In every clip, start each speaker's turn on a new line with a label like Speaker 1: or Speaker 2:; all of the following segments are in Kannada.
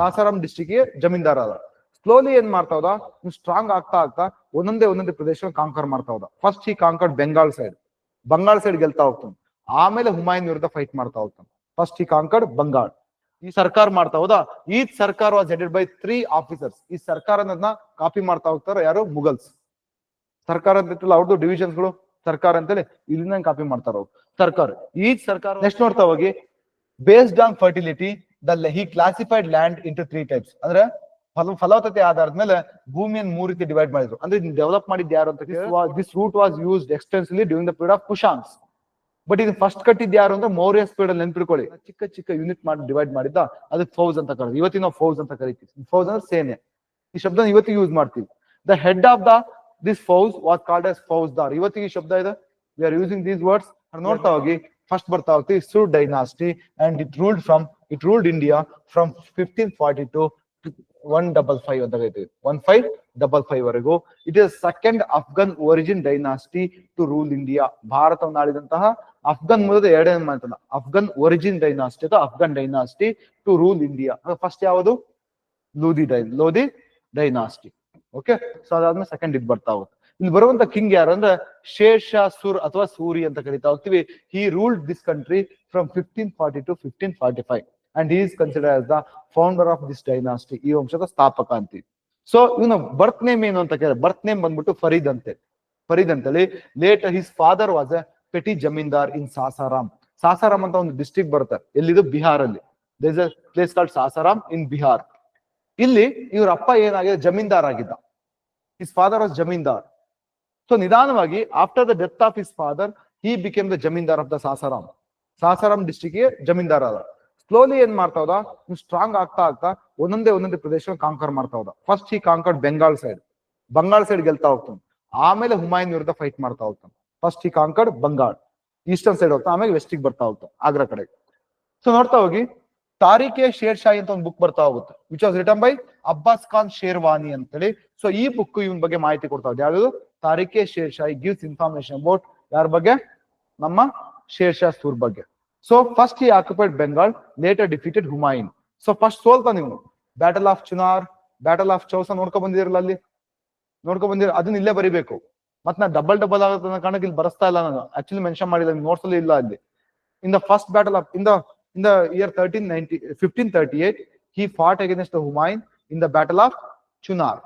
Speaker 1: ಸಾಸಾರಾಮ್ ಡಿಸ್ಟಿಕ್ ಜಮೀನ್ದಾರ ಅದ ಸ್ಲೋಲಿ ಏನ್ ಮಾಡ್ತಾ ಹೋದ? ಸ್ಟ್ರಾಂಗ್ ಆಗ್ತಾ ಆಗ್ತಾ ಒಂದೊಂದೇ ಒಂದೊಂದೇ ಪ್ರದೇಶ ಕಾಂಕರ್ ಮಾಡ್ತಾ ಹೋದ. ಫಸ್ಟ್ ಈ conquer Bengal side Bengal side ಗೆಲ್ತಾ ಹೋಗ್ತಾನೆ. ಆಮೇಲೆ ಹುಮಾಯನ್ ವಿರುದ್ಧ ಫೈಟ್ ಮಾಡ್ತಾ ಹೋಗ್ತಾನೆ. ಫಸ್ಟ್ ಈ ಕಾಂಕರ್ಡ್ ಬಂಗಾಳ್ ಈ ಸರ್ಕಾರ ಮಾಡ್ತಾ ಹೋದ? ಈ sarkar was headed by three officers ಈ ಸರ್ಕಾರನ ಕಾಪಿ ಮಾಡ್ತಾ ಹೋಗ್ತಾರೆ ಯಾರು? ಮುಗಲ್ಸ್ ಸರ್ಕಾರ ಅಂತ ಅವ್ರದ್ದು ಡಿವಿಷನ್ಸ್ಗಳು ಸರ್ಕಾರ ಅಂತೇಳಿ ಇಲ್ಲಿಂದ ಕಾಪಿ ಮಾಡ್ತಾರ ಅವ್ರು ಸರ್ಕಾರ. ಈ ಸರ್ಕಾರ ನೆಕ್ಸ್ಟ್ ನೋಡ್ತಾ ಹೋಗಿ. Based on fertility the he classified land into three types ಅಂದ್ರೆ ಫಲ ಫಲವತ್ತತೆ ಆಧಾರದ ಮೇಲೆ ಭೂಮಿಯನ್ನು ಮೂರು ರೀತಿ ಡಿವೈಡ್ ಮಾಡಿದ್ರು. ಅಂದ್ರೆ ಡೆವಲಪ್ ಮಾಡಿದ್ದು ಯಾರು ಅಂತ this route was used extensively during the period of Kushans but ಇದು ಫಸ್ಟ್ ಕಟ್ಟಿದ್ದು ಯಾರು ಅಂದ್ರೆ ಮೌರ್ಯ ಸ್ಪೀಡ್ ಅಲ್ಲಿ ನೆನ್ಪಿಡ್ಕೊಳ್ಳಿ ಚಿಕ್ಕ ಚಿಕ್ಕ ಯೂನಿಟ್ ಮಾಡಿ ಡಿವೈಡ್ ಮಾಡಿದ್ದ ಅದಕ್ಕೆ ಫೌಸ್ ಅಂತ ಕರೀತೀವಿ ಇವತ್ತಿನ ನಾವು ಫೌಸ್ ಅಂತ ಕರಿತೀವಿ. ಫೌಸ್ ಅಂದ್ರೆ ಸೇನೆ. ಈ ಶಬ್ದ ಇವತ್ತಿಗೆ ಯೂಸ್ ಮಾಡ್ತೀವಿ. The head of the this force was called as Faujdar ಇವತ್ತಿಗೆ ಈ ಶಬ್ದ ಇದೆ? We are using these words ನೋಡ್ತಾ ಹೋಗಿ. ಫಸ್ಟ್ ಬರ್ತಾ ಹೋಗ್ತೀವಿ. Sur dynasty and it ruled from it ruled India from fifteen forty to one double five ಅಂತ ಕರಿತೀವಿ ಒನ್ ಫೈವ್ ಡಬಲ್ ಫೈವ್ ವರೆಗೂ. It is second Afghan origin dynasty to rule India ಭಾರತವನ್ನು ಆಳಿದಂತಹ ಅಫ್ಘನ್ ಮೂಲದ ಎರಡನೇ ಮಾತನ್ನ ಅಫ್ಘನ್ ಒರಿಜಿನ್ ಡೈನಾಸ್ಟಿ ಅಥವಾ Afghan dynasty to rule India first ಯಾವುದು? ಲೋದಿ ಡೈ ಲೋದಿ ಡೈನಾಸ್ಟಿ ಓಕೆ ಸೊ ಅದಾದ್ಮೇಲೆ ಸೆಕೆಂಡ್ ಇದು ಬರ್ತಾ ಹೋಗುತ್ತೆ. ಇಲ್ಲಿ ಬರುವಂತ ಕಿಂಗ್ ಯಾರು ಅಂದ್ರೆ ಶೇರ್ ಶಾ ಸುರ್ ಅಥವಾ ಸೂರಿ ಅಂತ ಕರಿತಾ ಹೋಗ್ತೀವಿ. He ruled this country from fifteen forty to fifteen forty five and is consider as the founder of this dynasty ಈ ವಂಶದ ಸ್ಥಾಪಕ ಅಂತೀವಿ ಸೊ ಇವನ ಬರ್ತ್ ನೇಮ್ ಏನು ಅಂತ ಕೇಳಿದ್ರೆ ಬರ್ತ್ ನೇಮ್ ಬಂದ್ಬಿಟ್ಟು ಫರೀದ್ ಅಂತೆ ಫರೀದ್ ಅಂತೇಳಿ late his father was a petty zamindar in Sasaram Sasaram ಅಂತ ಒಂದು ಡಿಸ್ಟ್ರಿಕ್ಟ್ ಬರುತ್ತೆ. ಎಲ್ಲಿದು? ಬಿಹಾರ್ ಅಲ್ಲಿ there's a place called Sasaram in Bihar ಇಲ್ಲಿ ಇವ್ರ ಅಪ್ಪ ಏನಾಗಿದೆ? ಜಮೀನ್ದಾರ್ ಆಗಿದ್ದ. His father was zamindar. So ನಿಧಾನವಾಗಿ after the death of his father he became the zamindar of the Sasaram Sasaram ಡಿಸ್ಟಿಕ್ಗೆ zamindar ಅದ ಸ್ಲೋಲಿ ಏನ್ ಮಾಡ್ತಾ ಹೋದ? ಸ್ಟ್ರಾಂಗ್ ಆಗ್ತಾ ಆಗ್ತಾ ಒಂದೊಂದೇ ಒಂದೊಂದೇ ಪ್ರದೇಶ ಕಾಂಕರ್ ಮಾಡ್ತಾ ಹೋದ. ಫಸ್ಟ್ ಈ conquered Bengal side Bengal side ಗೆಲ್ತಾ ಹೋಗ್ತಾನೆ. ಆಮೇಲೆ ಹುಮಾಯನ್ ವಿರುದ್ಧ ಫೈಟ್ ಮಾಡ್ತಾ ಹೋಗ್ತಾನೆ. ಫಸ್ಟ್ ಈ ಕಾಂಕರ್ಡ್ ಬಂಗಾಳ್ ಈಸ್ಟರ್ನ್ ಸೈಡ್ ಹೋಗ್ತಾ ಆಮೇಲೆ ವೆಸ್ಟಿಗೆ ಬರ್ತಾ ಹೋಗ್ತಾನೆ, ಆಗ್ರಾ ಕಡೆ. ಸೊ ನೋಡ್ತಾ ಹೋಗಿ, ತಾರೀಖೆ ಶೇರ್ ಶಾಹಿ ಅಂತ ಒಂದು ಬುಕ್ ಬರ್ತಾ ಹೋಗುತ್ತೆ which was return by Abbas Khan Sherwani ಅಂತೇಳಿ. ಸೊ ಈ ಬುಕ್ ಇವನ್ ಬಗ್ಗೆ ಮಾಹಿತಿ ಕೊಡ್ತಾ ಇದೆ ಯಾವ್ದು? Tarikh-e Sher Shahi gives information about ಯಾರ ಬಗ್ಗೆ? ನಮ್ಮ ಶೇರ್ ಶಾ ಸೂರ್ ಬಗ್ಗೆ. ಸೊ ಫಸ್ಟ್ ಈ occupied Bengal later defeated Humayun so first ಸೋಲ್ತಾ ನೀವು battle of Chunar battle of Chausa ನೋಡ್ಕೊಂಡ್ ಬಂದಿರಲ್ಲ ಅಲ್ಲಿ? ನೋಡ್ಕೊಂಡ್ ಬಂದಿರ ಅದನ್ನ ಇಲ್ಲೇ ಬರಿಬೇಕು. ಮತ್ ನಾ ಡಬಲ್ ಡಬಲ್ ಆಗುತ್ತೆ ಅನ್ನೋ ಕಾರಣಕ್ಕೆ ಇಲ್ಲಿ ಬರಸ್ತಾ ಇಲ್ಲ ನಾನು. ಆಕ್ಚುಲಿ ಮೆನ್ಷನ್ ಮಾಡಿಲ್ಲ ನೋಟ್ಸ್ ಅಲ್ಲಿ ಇಲ್ಲ ಅಲ್ಲಿ. In the first battle of in the in the year thirteen ninety fifteen thirty eight he fought against the Humayun in the battle of Chunar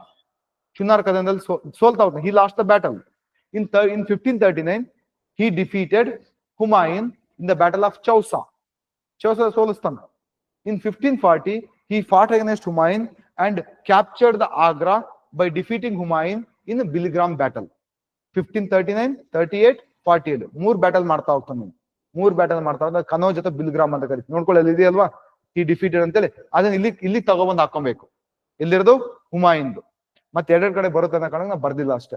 Speaker 1: Chunar ಕದನದಲ್ಲಿ ಸೋಲ್ತಾ ಹೋಗ್ತಾನೆ. He lost the battle in in fifteen thirty nine he defeated Humayun in the battle of Chausa. Chausa ಸೋಲಿಸ್ತಾನೆ In 1540, he fought against Humayun and captured the Agra by defeating Humayun in the nine battle. 1539, 38, 48. ಮೂರ್ ಬ್ಯಾಟಲ್ ಮಾಡ್ತಾ ಹೋಗ್ತಾನೆ ಮೂರ್ ಬ್ಯಾಟಲ್ ಮಾಡ್ತಾ ಹೋದ ಕನೋ ಜೊತೆ ಬಿಲ್ಗ್ರಾಮ್ ಅಂತ ಕರಿತೀವಿ ನೋಡ್ಕೊಳ್ಳಿ ಅಲ್ಲಿ ಇದೆಯಲ್ವಾ? ಈ ಡಿಫೀಟೆಡ್ ಅಂತೇಳಿ ಅದನ್ನ ಇಲ್ಲಿ ಇಲ್ಲಿ ತಗೊಬಂದು ಹಾಕೊಬೇಕು ಇಲ್ಲಿರೋದು ಹುಮಾಯಿಂದು ಮತ್ತೆ ಎರಡೆರಡು ಕಡೆ ಬರುತ್ತೆ ಅನ್ನೋ ಕಾರಣ ನಾ ಬರ್ದಿಲ್ಲ ಅಷ್ಟೇ.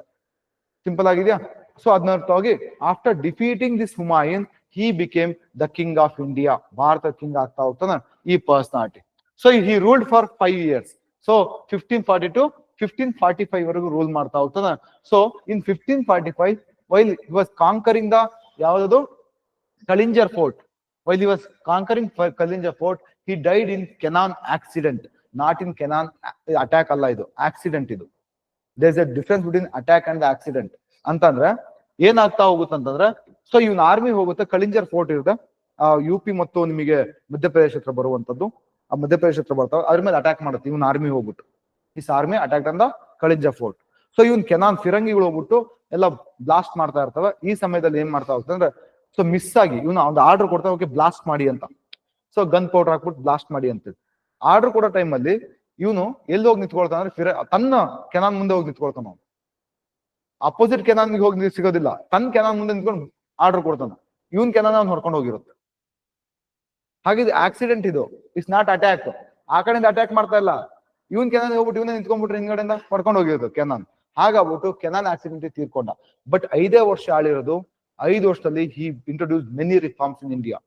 Speaker 1: ಸಿಂಪಲ್ ಆಗಿದೆಯಾ? ಸೊ ಅದನ್ನ ಹೋಗಿ after defeating this Humayun he became the king of India Bharat king ಆಗ್ತಾ ಹೋಗ್ತಾನೆ ಈ personality so he ruled for five years so fifteen forty to fifteen forty five ವರೆಗೂ ರೂಲ್ ಮಾಡ್ತಾ ಹೋಗ್ತಾನೆ. So in fifteen forty five while was conquering the ಯಾವ್ದು Kalinjar fort while was conquering Kalinjar fort he died in cannon accident not in cannon attack ಅಲ್ಲ ಇದು ಆಕ್ಸಿಡೆಂಟ್ ಇದು. There a difference between attack and accident ಅಂತಂದ್ರೆ, ಏನಾಗ್ತಾ ಹೋಗುತ್ತಂತಂದ್ರೆ ಸೊ ಇವನ್ ಆರ್ಮಿ ಹೋಗುತ್ತೆ ಕಳಿಂಜರ್ ಫೋರ್ಟ್ ಇರುತ್ತೆ. ಆ ಯು ಪಿ ಮತ್ತು ನಿಮಗೆ ಮಧ್ಯಪ್ರದೇಶ ಹತ್ರ ಬರುವಂತದ್ದು ಆ, ಮಧ್ಯಪ್ರದೇಶ ಹತ್ರ ಬರ್ತಾವ. ಅದ್ರ ಮೇಲೆ ಅಟ್ಯಾಕ್ ಮಾಡುತ್ತೆ. ಇವನ್ ಆರ್ಮಿ ಹೋಗ್ಬಿಟ್ಟು. ಇಸ್ ಆರ್ಮಿ ಅಟ್ಯಾಕ್ ಅಂದ ಕಳಿಂಜರ್ ಫೋರ್ಟ್ ಸೊ ಇವನ್ ಕೆನಾನ್ ಫಿರಂಗಿಗಳು ಹೋಗ್ಬಿಟ್ಟು ಎಲ್ಲ ಬ್ಲಾಸ್ಟ್ ಮಾಡ್ತಾ ಇರ್ತಾವ. ಈ ಸಮಯದಲ್ಲಿ ಏನ್ ಮಾಡ್ತಾ ಹೋಗ್ತದೆ ಅಂದ್ರೆ ಸೊ ಮಿಸ್ ಆಗಿ ಇವನು ಒಂದು ಆರ್ಡರ್ ಕೊಡ್ತಾ ಓಕೆ ಬ್ಲಾಸ್ಟ್ ಮಾಡಿ ಅಂತ. ಸೊ ಗನ್ ಪೌಡರ್ ಹಾಕ್ಬಿಟ್ಟು ಬ್ಲಾಸ್ಟ್ ಮಾಡಿ ಅಂತ ಆರ್ಡರ್ ಕೊಡೋ ಅಲ್ಲಿ ಇವನು ಎಲ್ಲಿ ಹೋಗಿ ನಿಂತ್ಕೊಳ್ತಾನ ಅಂದ್ರೆ ಫಿರ ತನ್ನ ಕೆನಾನ್ ಮುಂದೆ ಹೋಗಿ ನಿಂತ್ಕೊಳ್ತಾನ ಅಪೋಸಿಟ್ ಕೆನಾನ್ ಹೋಗಿ ಸಿಗೋದಿಲ್ಲ. ತನ್ನ ಕೆನಾನ್ ಮುಂದೆ ನಿಂತ್ಕೊಂಡು ಆರ್ಡರ್ ಕೊಡ್ತಾನ. ಇವನ್ ಕೆನನ್ ಅವ್ನು ಹೊಡ್ಕೊಂಡು ಹೋಗಿರುತ್ತೆ. ಹಾಗಿದ್ ಆಕ್ಸಿಡೆಂಟ್ ಇದು. ಇಟ್ಸ್ ನಾಟ್ ಅಟ್ಯಾಕ್ ಆ ಕಡೆಯಿಂದ ಅಟ್ಯಾಕ್ ಮಾಡ್ತಾ ಇಲ್ಲ. ಇವನ್ ಕೆನಾನ್ ಹೋಗ್ಬಿಟ್ಟು ಇವನೇ ನಿಂತ್ಕೊಂಡ್ಬಿಟ್ರೆ ಹಿಂದ್ಗಡೆಯಿಂದ ಹೊಡ್ಕೊಂಡು ಹೋಗಿರೋದು ಕೆನಾನ್ ಹಾಗಾಗ್ಬಿಟ್ಟು ಕೆನಾನ್ ಆಕ್ಸಿಡೆಂಟ್ ತೀರ್ಕೊಂಡ. ಬಟ್ ಐದೇ ವರ್ಷ ಆಳಿರೋದು, ಐದು ವರ್ಷದಲ್ಲಿ he introduce many reforms in India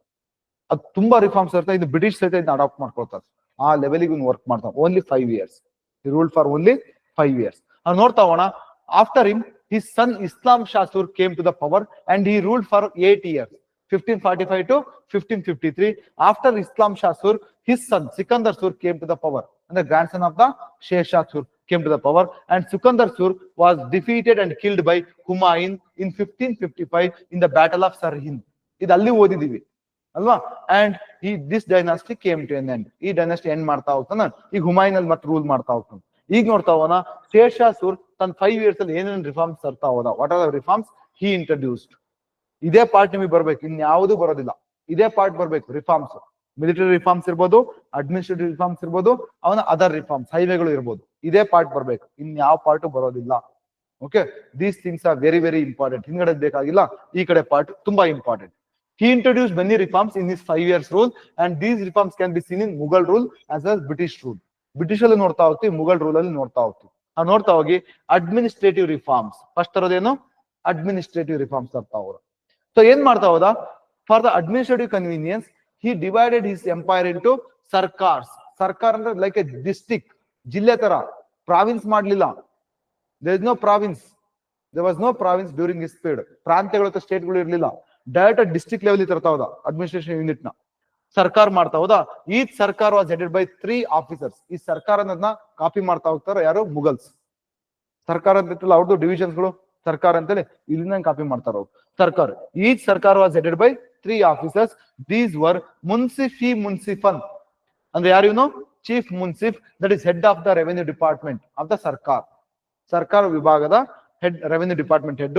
Speaker 1: ಅದು ತುಂಬಾ ರಿಫಾರ್ಮ್ಸ್ ಇರುತ್ತೆ. ಇದು ಬ್ರಿಟಿಷ್ ಸಹಿತ ಇದನ್ನ ಅಡಾಪ್ಟ್ ಮಾಡ್ಕೊಳ್ತಾರೆ. ಆ ಲೆವೆಲಿಗೆ ಇವ್ನು ವರ್ಕ್ ಮಾಡ್ತಾನೆ. Only five years rule for only five years ನೋಡ್ತಾ ಹೋಗೋಣ. After him his son Islam Shah Sur came to the power and he ruled for eight years, 1545 to 1553. After Islam Shah Sur, his son Sikandar Sur came to the power. ಅಂದ್ರೆ grandson of the Sher Shah Suri came to the power and Sukandar Sur was defeated and killed by Humayun in 1555 in the battle of Sirhind. ಇದು ಅಲ್ಲಿ ಓದಿದೀವಿ ಅಲ್ವಾ ಅಂಡ್ ಈ this dynasty came to an end ಈ ಡೈನಾಸ್ಟಿ ಎಂಡ್ ಮಾಡ್ತಾ ಹೋಗ್ತಾನ ಈಗ ಹುಮಾಯೂನ್ ಅಲ್ಲಿ ಮತ್ತೆ ರೂಲ್ ಮಾಡ್ತಾ ಹೋಗ್ತಾನ ಈಗ ನೋಡ್ತಾ ಹೋಗೋಣ ಶೇರ್ಷಾ ಸೂರ್ ತನ್ನ ಫೈವ್ ಇಯರ್ಸ್ ಅಲ್ಲಿ ಏನೇನು ರಿಫಾರ್ಮ್ಸ್ ತರ್ತಾ ಹೋದ what are the reforms he introduced ಇದೇ ಪಾರ್ಟ್ ನಿಮಗೆ ಬರ್ಬೇಕು ಇನ್ಯಾವುದು ಬರೋದಿಲ್ಲ. ಇದೇ ಪಾರ್ಟ್ ಬರ್ಬೇಕು ರಿಫಾರ್ಮ್ಸ್ ಮಿಲಿಟರಿ ರಿಫಾರ್ಮ್ಸ್ ಇರ್ಬೋದು ಅಡ್ಮಿನಿಸ್ಟ್ರೇಟಿವ್ ರಿಫಾರ್ಮ್ಸ್ ಇರ್ಬೋದು, ಅವನ ಅದರ್ ರಿಫಾರ್ಮ್ಸ್ ಹೈವೇಗಳು ಇರ್ಬೋದು. ಇದೇ ಪಾರ್ಟ್ ಬರ್ಬೇಕು ಇನ್ಯಾವ ಪಾರ್ಟ್ ಬರೋದಿಲ್ಲ. Okay these things are very very important ಹಿಂದ್ಗಡೆ ಬೇಕಾಗಿಲ್ಲ, ಈ ಕಡೆ ಪಾರ್ಟ್ ತುಂಬಾ important he introduce many reforms in his five years rule, and these reforms can be seen in mughal rule as well as british rule. ಅಲ್ಲಿ ನೋಡ್ತಾ ಹೋಗ್ತೀವಿ ಮುಗಲ್ ರೂಲ್ ಅಲ್ಲಿ ನೋಡ್ತಾ ಹೋಗ್ತೀವಿ ಆ ನೋಡ್ತಾ ಹೋಗಿ ಅಡ್ಮಿನಿಸ್ಟ್ರೇಟಿವ್ ರಿಫಾರ್ಮ್ಸ್ ಫಸ್ಟ್ ತರೋದೇನು ಅಡ್ಮಿನಿಸ್ಟ್ರೇಟಿವ್ ರಿಫಾರ್ಮ್ಸ್ ತರ್ತಾ ಅವರು. ಸೊ ಏನ್ ಮಾಡ್ತಾ ಹೋದ? For the administrative convenience he divided his empire into sarkars. ಸರ್ಕಾರ ಅಂದ್ರೆ ಲೈಕ್ ಎ ಡಿಸ್ಟಿಕ್ ಜಿಲ್ಲೆ ತರ. ಪ್ರಾವಿನ್ಸ್ ಮಾಡ್ಲಿಲ್ಲ. There is no province there was no province during his period ಪ್ರಾಂತ್ಯಗಳು ಸ್ಟೇಟ್ ಸ್ಟೇಟ್ಗಳು ಇರಲಿಲ್ಲ. ಡೈರೆಕ್ಟ್ ಡಿಸ್ಟಿಕ್ ಲೆವೆಲ್ ತರ್ತಾ ಅಡ್ಮಿನಿಸ್ಟ್ರೇಷನ್ ಯೂನಿಟ್ ಸರ್ಕಾರ ಮಾಡ್ತಾ ಹೌದಾ. ಈ sarkar was headed by three officers ಈ ಸರ್ಕಾರ ಅನ್ನೋದನ್ನ ಕಾಪಿ ಮಾಡ್ತಾ ಹೋಗ್ತಾರೆ ಯಾರು? ಮುಗಲ್ಸ್ ಸರ್ಕಾರ ಅಂತ ಇರ್ತಲ್ಲ ಅವ್ರದ್ದು ಡಿವಿಷನ್ಸ್ಗಳು ಸರ್ಕಾರ ಅಂತೇಳಿ ಇಲ್ಲಿಂದ ಕಾಪಿ ಮಾಡ್ತಾರ ಅವ್ರು ಸರ್ಕಾರ. ಈ sarkar was headed by three officers these were munsif ಮುನ್ಸಿಫನ್ ಅಂದ್ರೆ ಯಾರು ಇವನು? Chief munsif that is head of the revenue department of the sarkar. ಸರ್ಕಾರ ವಿಭಾಗದ head revenue department head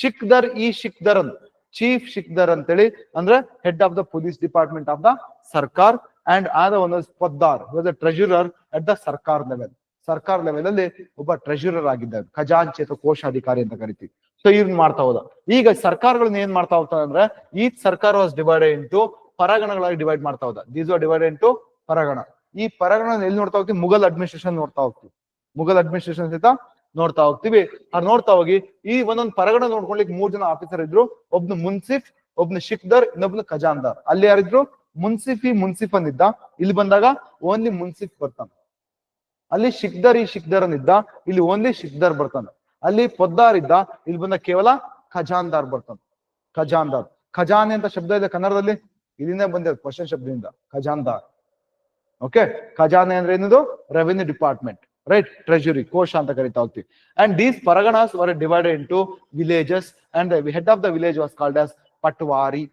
Speaker 1: shiqdar ಈ ಶಿಕ್ದರನ್ ಚೀಫ್ ಶಿಕ್ದರ್ ಅಂತೇಳಿ ಅಂದ್ರೆ head of the police department of the sarkar and ಆದ ಒಂದು ಪದ್ದಾರ್ treasurer at the sarkar level sarkar level ಅಲ್ಲಿ ಒಬ್ಬ ಟ್ರೆಜರರ್ ಆಗಿದ್ದಾರೆ ಖಜಾಂಚಿ ಅಥವಾ ಕೋಶಾಧಿಕಾರಿ ಅಂತ ಕರಿತೀವಿ. ಸೊ ಇವ್ನ್ ಮಾಡ್ತಾ ಹೋದ. ಈಗ ಸರ್ಕಾರಗಳನ್ನ ಏನ್ ಮಾಡ್ತಾ ಹೋಗ್ತಾರೆ ಅಂದ್ರೆ ಈ ಸರ್ಕಾರ ವಾಸ್ ಡಿವೈಡೆಡ್ ಇಂಟು ಪರಗಣಗಳಾಗಿ ಡಿವೈಡ್ ಮಾಡ್ತಾ ಹೋದ. These are divided into pargana. ಈ ಪರಗಣ ಎಲ್ಲಿ ನೋಡ್ತಾ ಹೋಗ್ತೀವಿ? ಮುಗಲ್ ಅಡ್ಮಿನಿಸ್ಟ್ರೇಷನ್ ನೋಡ್ತಾ ಹೋಗ್ತೀವಿ. ಮುಗಲ್ ಅಡ್ಮಿನಿಸ್ಟ್ರೇಷನ್ ಸಹಿತ ನೋಡ್ತಾ ಹೋಗ್ತೀವಿ. ಆ ನೋಡ್ತಾ ಹೋಗಿ ಈ ಒಂದೊಂದು ಪರಗಣ ನೋಡ್ಕೊಳ್ಲಿಕ್ಕೆ ಮೂರ್ ಜನ ಆಫೀಸರ್ ಇದ್ರು. ಒಬ್ನ ಮುನ್ಸಿಫ್, ಒಬ್ನ ಶಿಕ್ದರ್, ಇನ್ನೊಬ್ನ ಖಜಾನ್ದಾರ್ ಅಲ್ಲಿ ಯಾರಿದ್ರು? ಮುನ್ಸಿಫಿ ಮುನ್ಸಿಫ್ ಅಂದಿದ್ದ ಇಲ್ಲಿ ಬಂದಾಗ ಓನ್ಲಿ ಮುನ್ಸಿಫ್ ಬರ್ತಾನೆ. ಅಲ್ಲಿ ಶಿಖ್ದರ್ ಈ ಶಿಕ್ದರ್ ಅಂದಿದ್ದ ಇಲ್ಲಿ ಓನ್ಲಿ ಶಿಕ್ದರ್ ಬರ್ತಾನೆ. ಅಲ್ಲಿ ಪೊದ್ದಾರ್ ಇದ್ದ. ಇಲ್ಲಿ ಬಂದ ಕೇವಲ ಖಜಾನ್ದಾರ್ ಬರ್ತಾನೆ. ಖಜಾನ್ದಾರ್ ಖಜಾನೆ ಅಂತ ಶಬ್ದ ಇದೆ ಕನ್ನಡದಲ್ಲಿ? ಇಲ್ಲಿನೇ ಬಂದಿದೆ ಕ್ವಶನ್ ಶಬ್ದದಿಂದ. ಖಜಾನ್ದಾರ್ ಓಕೆ ಖಜಾನೆ ಅಂದ್ರೆ ಏನದು? ರೆವೆನ್ಯೂ ಡಿಪಾರ್ಟ್ಮೆಂಟ್ ರೈಟ್ ಟ್ರೆಜರಿ ಕೋಶ ಅಂತ ಕರಿತಾ ಹೋಗ್ತೀವಿ. And these parganas were divided to villages and head of the village was called as patwari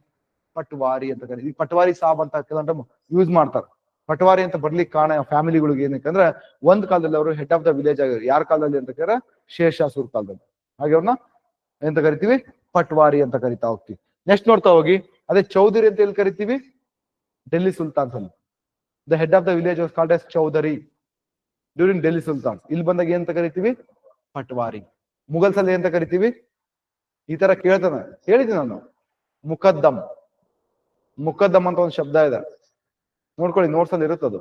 Speaker 1: patwari ಅಂತ ಕರಿತೀವಿ. ಪಟ್ವಾರಿ ಸಾಬ್ ಅಂತ ಕೆಲವೊಂದು ಯೂಸ್ ಮಾಡ್ತಾರೆ. ಪಟ್ವಾರಿ ಅಂತ ಬರ್ಲಿಕ್ಕೆ ಕಾರಣ ಫ್ಯಾಮಿಲಿಗಳಿಗೆ ಏನಕ್ಕಂದ್ರೆ ಒಂದ್ ಕಾಲದಲ್ಲಿ ಅವರು ಹೆಡ್ ಆಫ್ ದ ವಿಲೇಜ್ ಆಗಿದ್ರು. ಯಾರ ಕಾಲದಲ್ಲಿ ಅಂತ ಕೇಳಿದ್ರೆ ಶೇಷಾಸೂರ್ ಕಾಲದಲ್ಲಿ. ಹಾಗೆ ಅವ್ರನ್ನ ಎಂತ ಕರಿತೀವಿ? ಪಟ್ವಾರಿ ಅಂತ ಕರಿತಾ ಹೋಗ್ತೀವಿ. ನೆಕ್ಸ್ಟ್ ನೋಡ್ತಾ ಹೋಗಿ. ಅದೇ ಚೌಧರಿ ಅಂತ ಎಲ್ಲಿ ಕರಿತೀವಿ? ಡೆಲ್ಲಿ ಸುಲ್ತಾನ್ಸ್ ಅಲ್ಲಿ. The head of the village was called as Chaudhari. During Delhi sultan ಇಲ್ಲಿ ಬಂದಾಗ ಏನಂತ ಕರಿತೀವಿ? ಪಟ್ವಾರಿ. ಮುಗಲ್ಸ್ ಅಲ್ಲಿ ಏನಂತ ಕರಿತೀವಿ? ಈ ತರ ಕೇಳ್ತಾನೆ. ಹೇಳಿದ್ದೀನಿ ನಾನು. ಮುಕದ್ದಮ್. ಮುಕದ್ದಮ್ ಅಂತ ಒಂದು ಶಬ್ದ ಇದೆ. ನೋಡ್ಕೊಳ್ಳಿ ನೋಟ್ಸ್ ಅಲ್ಲಿ ಇರುತ್ತದು.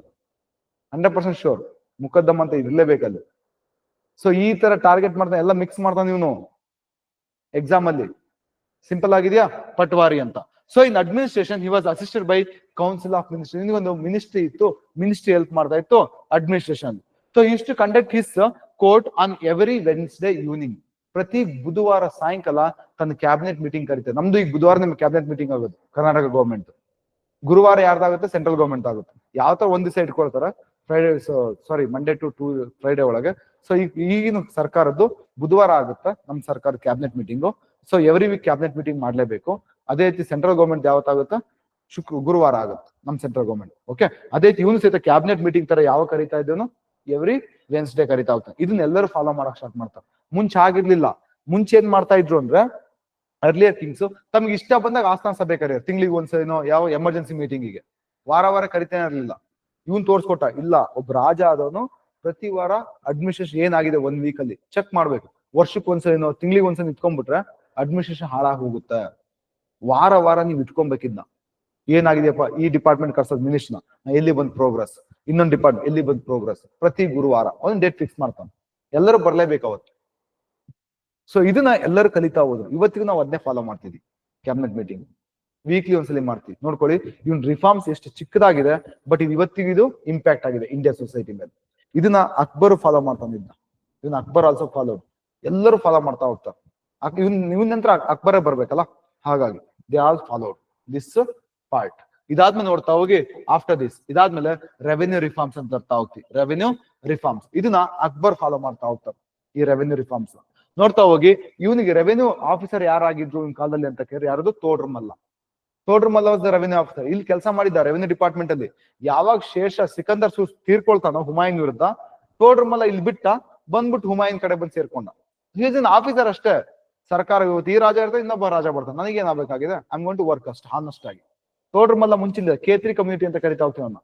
Speaker 1: ಹಂಡ್ರೆಡ್ ಪರ್ಸೆಂಟ್ ಶೋರ್ ಮುಕದ್ದಮ್ ಅಂತ ಇರ್ಲೇಬೇಕಲ್ಲಿ ಸೊ ಈ ತರ ಟಾರ್ಗೆಟ್ ಮಾಡ್ತಾನೆ ಎಲ್ಲ ಮಿಕ್ಸ್ ಮಾಡ್ತಾನೆ ಇವನು ಎಕ್ಸಾಮ್ ಅಲ್ಲಿ. ಸಿಂಪಲ್ ಆಗಿದೆಯಾ? ಪಟ್ವಾರಿ ಅಂತ. So in administration he was assisted by council of ministry ಒಂದು ಮಿನಿಸ್ಟ್ರಿ ಇತ್ತು. ಮಿನಿಸ್ಟ್ರಿ ಹೆಲ್ಪ್ ಮಾಡ್ತಾ ಇತ್ತು. Administration so his to conduct his court on every Wednesday evening ಪ್ರತಿ ಬುಧವಾರ ಸಾಯಂಕಾಲ ತನ್ನ ಕ್ಯಾಬಿನೆಟ್ ಮೀಟಿಂಗ್ ಕರೀತಾರೆ. ನಮ್ದು ಈಗ ಬುಧವಾರ ನಿಮ್ಗೆ ಕ್ಯಾಬಿನೆಟ್ ಮೀಟಿಂಗ್ ಆಗುತ್ತೆ ಕರ್ನಾಟಕ ಗೌರ್ಮೆಂಟ್ ಗುರುವಾರ ಯಾರ್ದಾಗುತ್ತೆ? ಸೆಂಟ್ರಲ್ ಗೌರ್ಮೆಂಟ್ ಆಗುತ್ತೆ. ಯಾವ ತರ ಒಂದು ದಿವಸ ಇಟ್ಕೊಳ್ತಾರ? Friday sorry Monday to to Friday ಒಳಗೆ. ಸೊ ಈಗ ಈಗಿನ ಸರ್ಕಾರದ್ದು ಬುಧವಾರ ಆಗುತ್ತೆ? ನಮ್ಮ ಸರ್ಕಾರ cabinet meeting so every week cabinet meeting ಮಾಡ್ಲೇಬೇಕು. ಅದೇ ರೀತಿ ಸೆಂಟ್ರಲ್ ಗೌರ್ಮೆಂಟ್ ಯಾವತ್ತಾಗುತ್ತೆ ಶುಕ್ರ, ಗುರುವಾರ ಆಗುತ್ತೆ ನಮ್ಮ ಸೆಂಟ್ರಲ್ ಗೌರ್ಮೆಂಟ್ ಓಕೆ ಅದೇ ರೀತಿ ಇವನು ಸಹಿತ ಕ್ಯಾಬಿನೆಟ್ ಮೀಟಿಂಗ್ ತರ ಯಾವ ಕರಿತಾ ಇದ್ದೇನು ಎವ್ರಿ ವೆನ್ಸ್ಡೇ ಕರಿತಾ ಹೋಗ್ತಾನೆ ಇದನ್ನ ಎಲ್ಲರೂ ಫಾಲೋ ಮಾಡಕ್ ಸ್ಟಾರ್ಟ್ ಮಾಡ್ತಾರೆ. ಮುಂಚೆ ಆಗಿರ್ಲಿಲ್ಲ ಮುಂಚೆ ಏನ್ ಮಾಡ್ತಾ ಇದ್ರು ಅಂದ್ರೆ ಅರ್ಲಿಯರ್ ಥಿಂಗ್ಸ್ ತಮ್ಗೆ ಇಷ್ಟ ಬಂದಾಗ ಆಸ್ಥಾನ ಸಭೆ ಕರೆಯೋರು. ತಿಂಗಳಿಗೆ ಒಂದ್ಸಲಿನೋ ಯಾವ ಎಮರ್ಜೆನ್ಸಿ ಮೀಟಿಂಗಿಗೆ ವಾರ ವಾರ ಕರಿತಾನೆ ಇರ್ಲಿಲ್ಲ. ಇವನ್ ತೋರ್ಸ್ಕೊಟ್ಟ, ಇಲ್ಲ, ಒಬ್ಬ ರಾಜ ಆದವನು ಪ್ರತಿ ವಾರ ಅಡ್ಮಿನಿಸ್ಟ್ರೇಷನ್ ಏನಾಗಿದೆ ಒಂದ್ ವೀಕ್ ಅಲ್ಲಿ ಚೆಕ್ ಮಾಡ್ಬೇಕು. ವರ್ಷಕ್ಕೆ ಒಂದ್ಸಲಿನೋ ತಿಂಗಳಿಗೆ ಒಂದ್ಸಲ ಇಟ್ಕೊಂಡ್ಬಿಟ್ರೆ ಅಡ್ಮಿನಿಸ್ಟ್ರೇಷನ್ ಹಾಳಾಗಿ ಹೋಗುತ್ತೆ. ವಾರ ವಾರ ನೀವು ಇಟ್ಕೊಬೇಕಿದ್ನ. ಏನಾಗಿದೆಯಪ್ಪ, ಈ ಡಿಪಾರ್ಟ್ಮೆಂಟ್ ಕರ್ಸೋದ್ ಮಿನಿಸ್ಟ್ನ ಎಲ್ಲಿ ಬಂದ್ ಪ್ರೋಗ್ರೆಸ್ ಇನ್ನೊಂದು ಡಿಪಾರ್ಟ್ ಎಲ್ಲಿ ಬಂದ್ ಪ್ರೋಗ್ರೆಸ್ ಪ್ರತಿ ಗುರುವಾರ ಒಂದು ಡೇಟ್ ಫಿಕ್ಸ್ ಮಾಡ್ತಾನೆ. ಎಲ್ಲರೂ ಬರಲೇಬೇಕು ಅವತ್ತು. ಸೊ ಇದನ್ನ ಎಲ್ಲರೂ ಕಲಿತಾ ಹೋದ್ರು. ಇವತ್ತಿಗೂ ನಾವು ಅದನ್ನೇ ಫಾಲೋ ಮಾಡ್ತೀವಿ ಕ್ಯಾಬಿನೆಟ್ ಮೀಟಿಂಗ್ ವೀಕ್ಲಿ ಒಂದ್ಸಲಿ ಮಾಡ್ತೀವಿ. ನೋಡ್ಕೊಳ್ಳಿ, ಇವನ್ ರಿಫಾರ್ಮ್ಸ್ ಎಷ್ಟು ಚಿಕ್ಕದಾಗಿದೆ ಬಟ್ ಇದು ಇವತ್ತಿಗೂ ಇದು ಇಂಪ್ಯಾಕ್ಟ್ ಆಗಿದೆ ಇಂಡಿಯಾ ಸೊಸೈಟಿ ಮೇಲೆ. ಇದನ್ನ ಅಕ್ಬರ್ ಫಾಲೋ ಮಾಡ್ತಾನಿದ್ದ ಇದನ್ನ ಅಕ್ಬರ್ ಆಲ್ಸೋ ಫಾಲೋ ಎಲ್ಲರೂ ಫಾಲೋ ಮಾಡ್ತಾ ಹೋಗ್ತಾರೆ ಇವನ್ ಇವನ್ ನಂತರ ಅಕ್ಬರೇ ಬರ್ಬೇಕಲ್ಲ? ಹಾಗಾಗಿ they all followed this part ಇದಾದ್ಮೇಲೆ ನೋಡ್ತಾ ಹೋಗಿ ಆಫ್ಟರ್ ದಿಸ್ ಇದಾದ್ಮೇಲೆ ರೆವೆನ್ಯೂ ರಿಫಾರ್ಮ್ಸ್ ಅಂತ ತರ್ತಾ ಹೋಗ್ತಿ. ರೆವೆನ್ಯೂ ರಿಫಾರ್ಮ್ಸ್ ಇದನ್ನ ಅಕ್ಬರ್ ಫಾಲೋ ಮಾಡ್ತಾ ಹೋಗ್ತಾರೆ ಈ ರೆವೆನ್ಯೂ ರಿಫಾರ್ಮ್ಸ್ ನೋಡ್ತಾ ಹೋಗಿ ಇವನಿಗೆ ರೆವೆನ್ಯೂ ಆಫೀಸರ್ ಯಾರಾಗಿದ್ರು ಇನ್ ಕಾಲದಲ್ಲಿ ಅಂತ ಕೇಳಿ ಯಾರದು? ತೋಡ್ರ ಮಲ್ಲ ತೋಡ್ರ ಮಲ್ಲ ರೆವೆನ್ಯೂ ಆಫೀಸರ್ ಇಲ್ಲಿ ಕೆಲಸ ಮಾಡಿದ್ದ ರೆವೆನ್ಯೂ ಡಿಪಾರ್ಟ್ಮೆಂಟ್ ಅಲ್ಲಿ. ಯಾವಾಗ ಶೇಷ ಸಿಕಂದರ್ ಸೂಸ್ ತೀರ್ಕೊಳ್ತಾನೋ ಹುಮಾಯಿನ್ ವಿರುದ್ಧ ತೋಡ್ರ ಮಲ್ಲ ಇಲ್ಲಿ ಬಿಟ್ಟ ಬಂದ್ಬಿಟ್ಟು ಹುಮಾಯಿನ್ ಕಡೆ ಬಂದು ಸೇರ್ಕೊಂಡ. ಈಸ್ ಇನ್ ಆಫೀಸರ್ ಅಷ್ಟೇ. ಸರ್ಕಾರ ಇವತ್ತು ಈ ರಾಜ ಇರ್ತದೆ ಇನ್ನೊಬ್ಬ ರಾಜ ಬರ್ತಾನೆ. ನನಗೆ ಐ ಗೋಂಟ್ ಟು ವರ್ಕ್ ಅಷ್ಟು ಹಾನೆಸ್ಟ್ ಆಗಿ. ತೋಡ್ರ ಮಲ್ಲ ಮುಂಚಿಲ್ಲ ಕೇತ್ರಿ ಕಮ್ಯುನಿಟಿ ಅಂತ ಕರಿತಾ ಹೋಗ್ತೀವಿ ಅವನ್ನ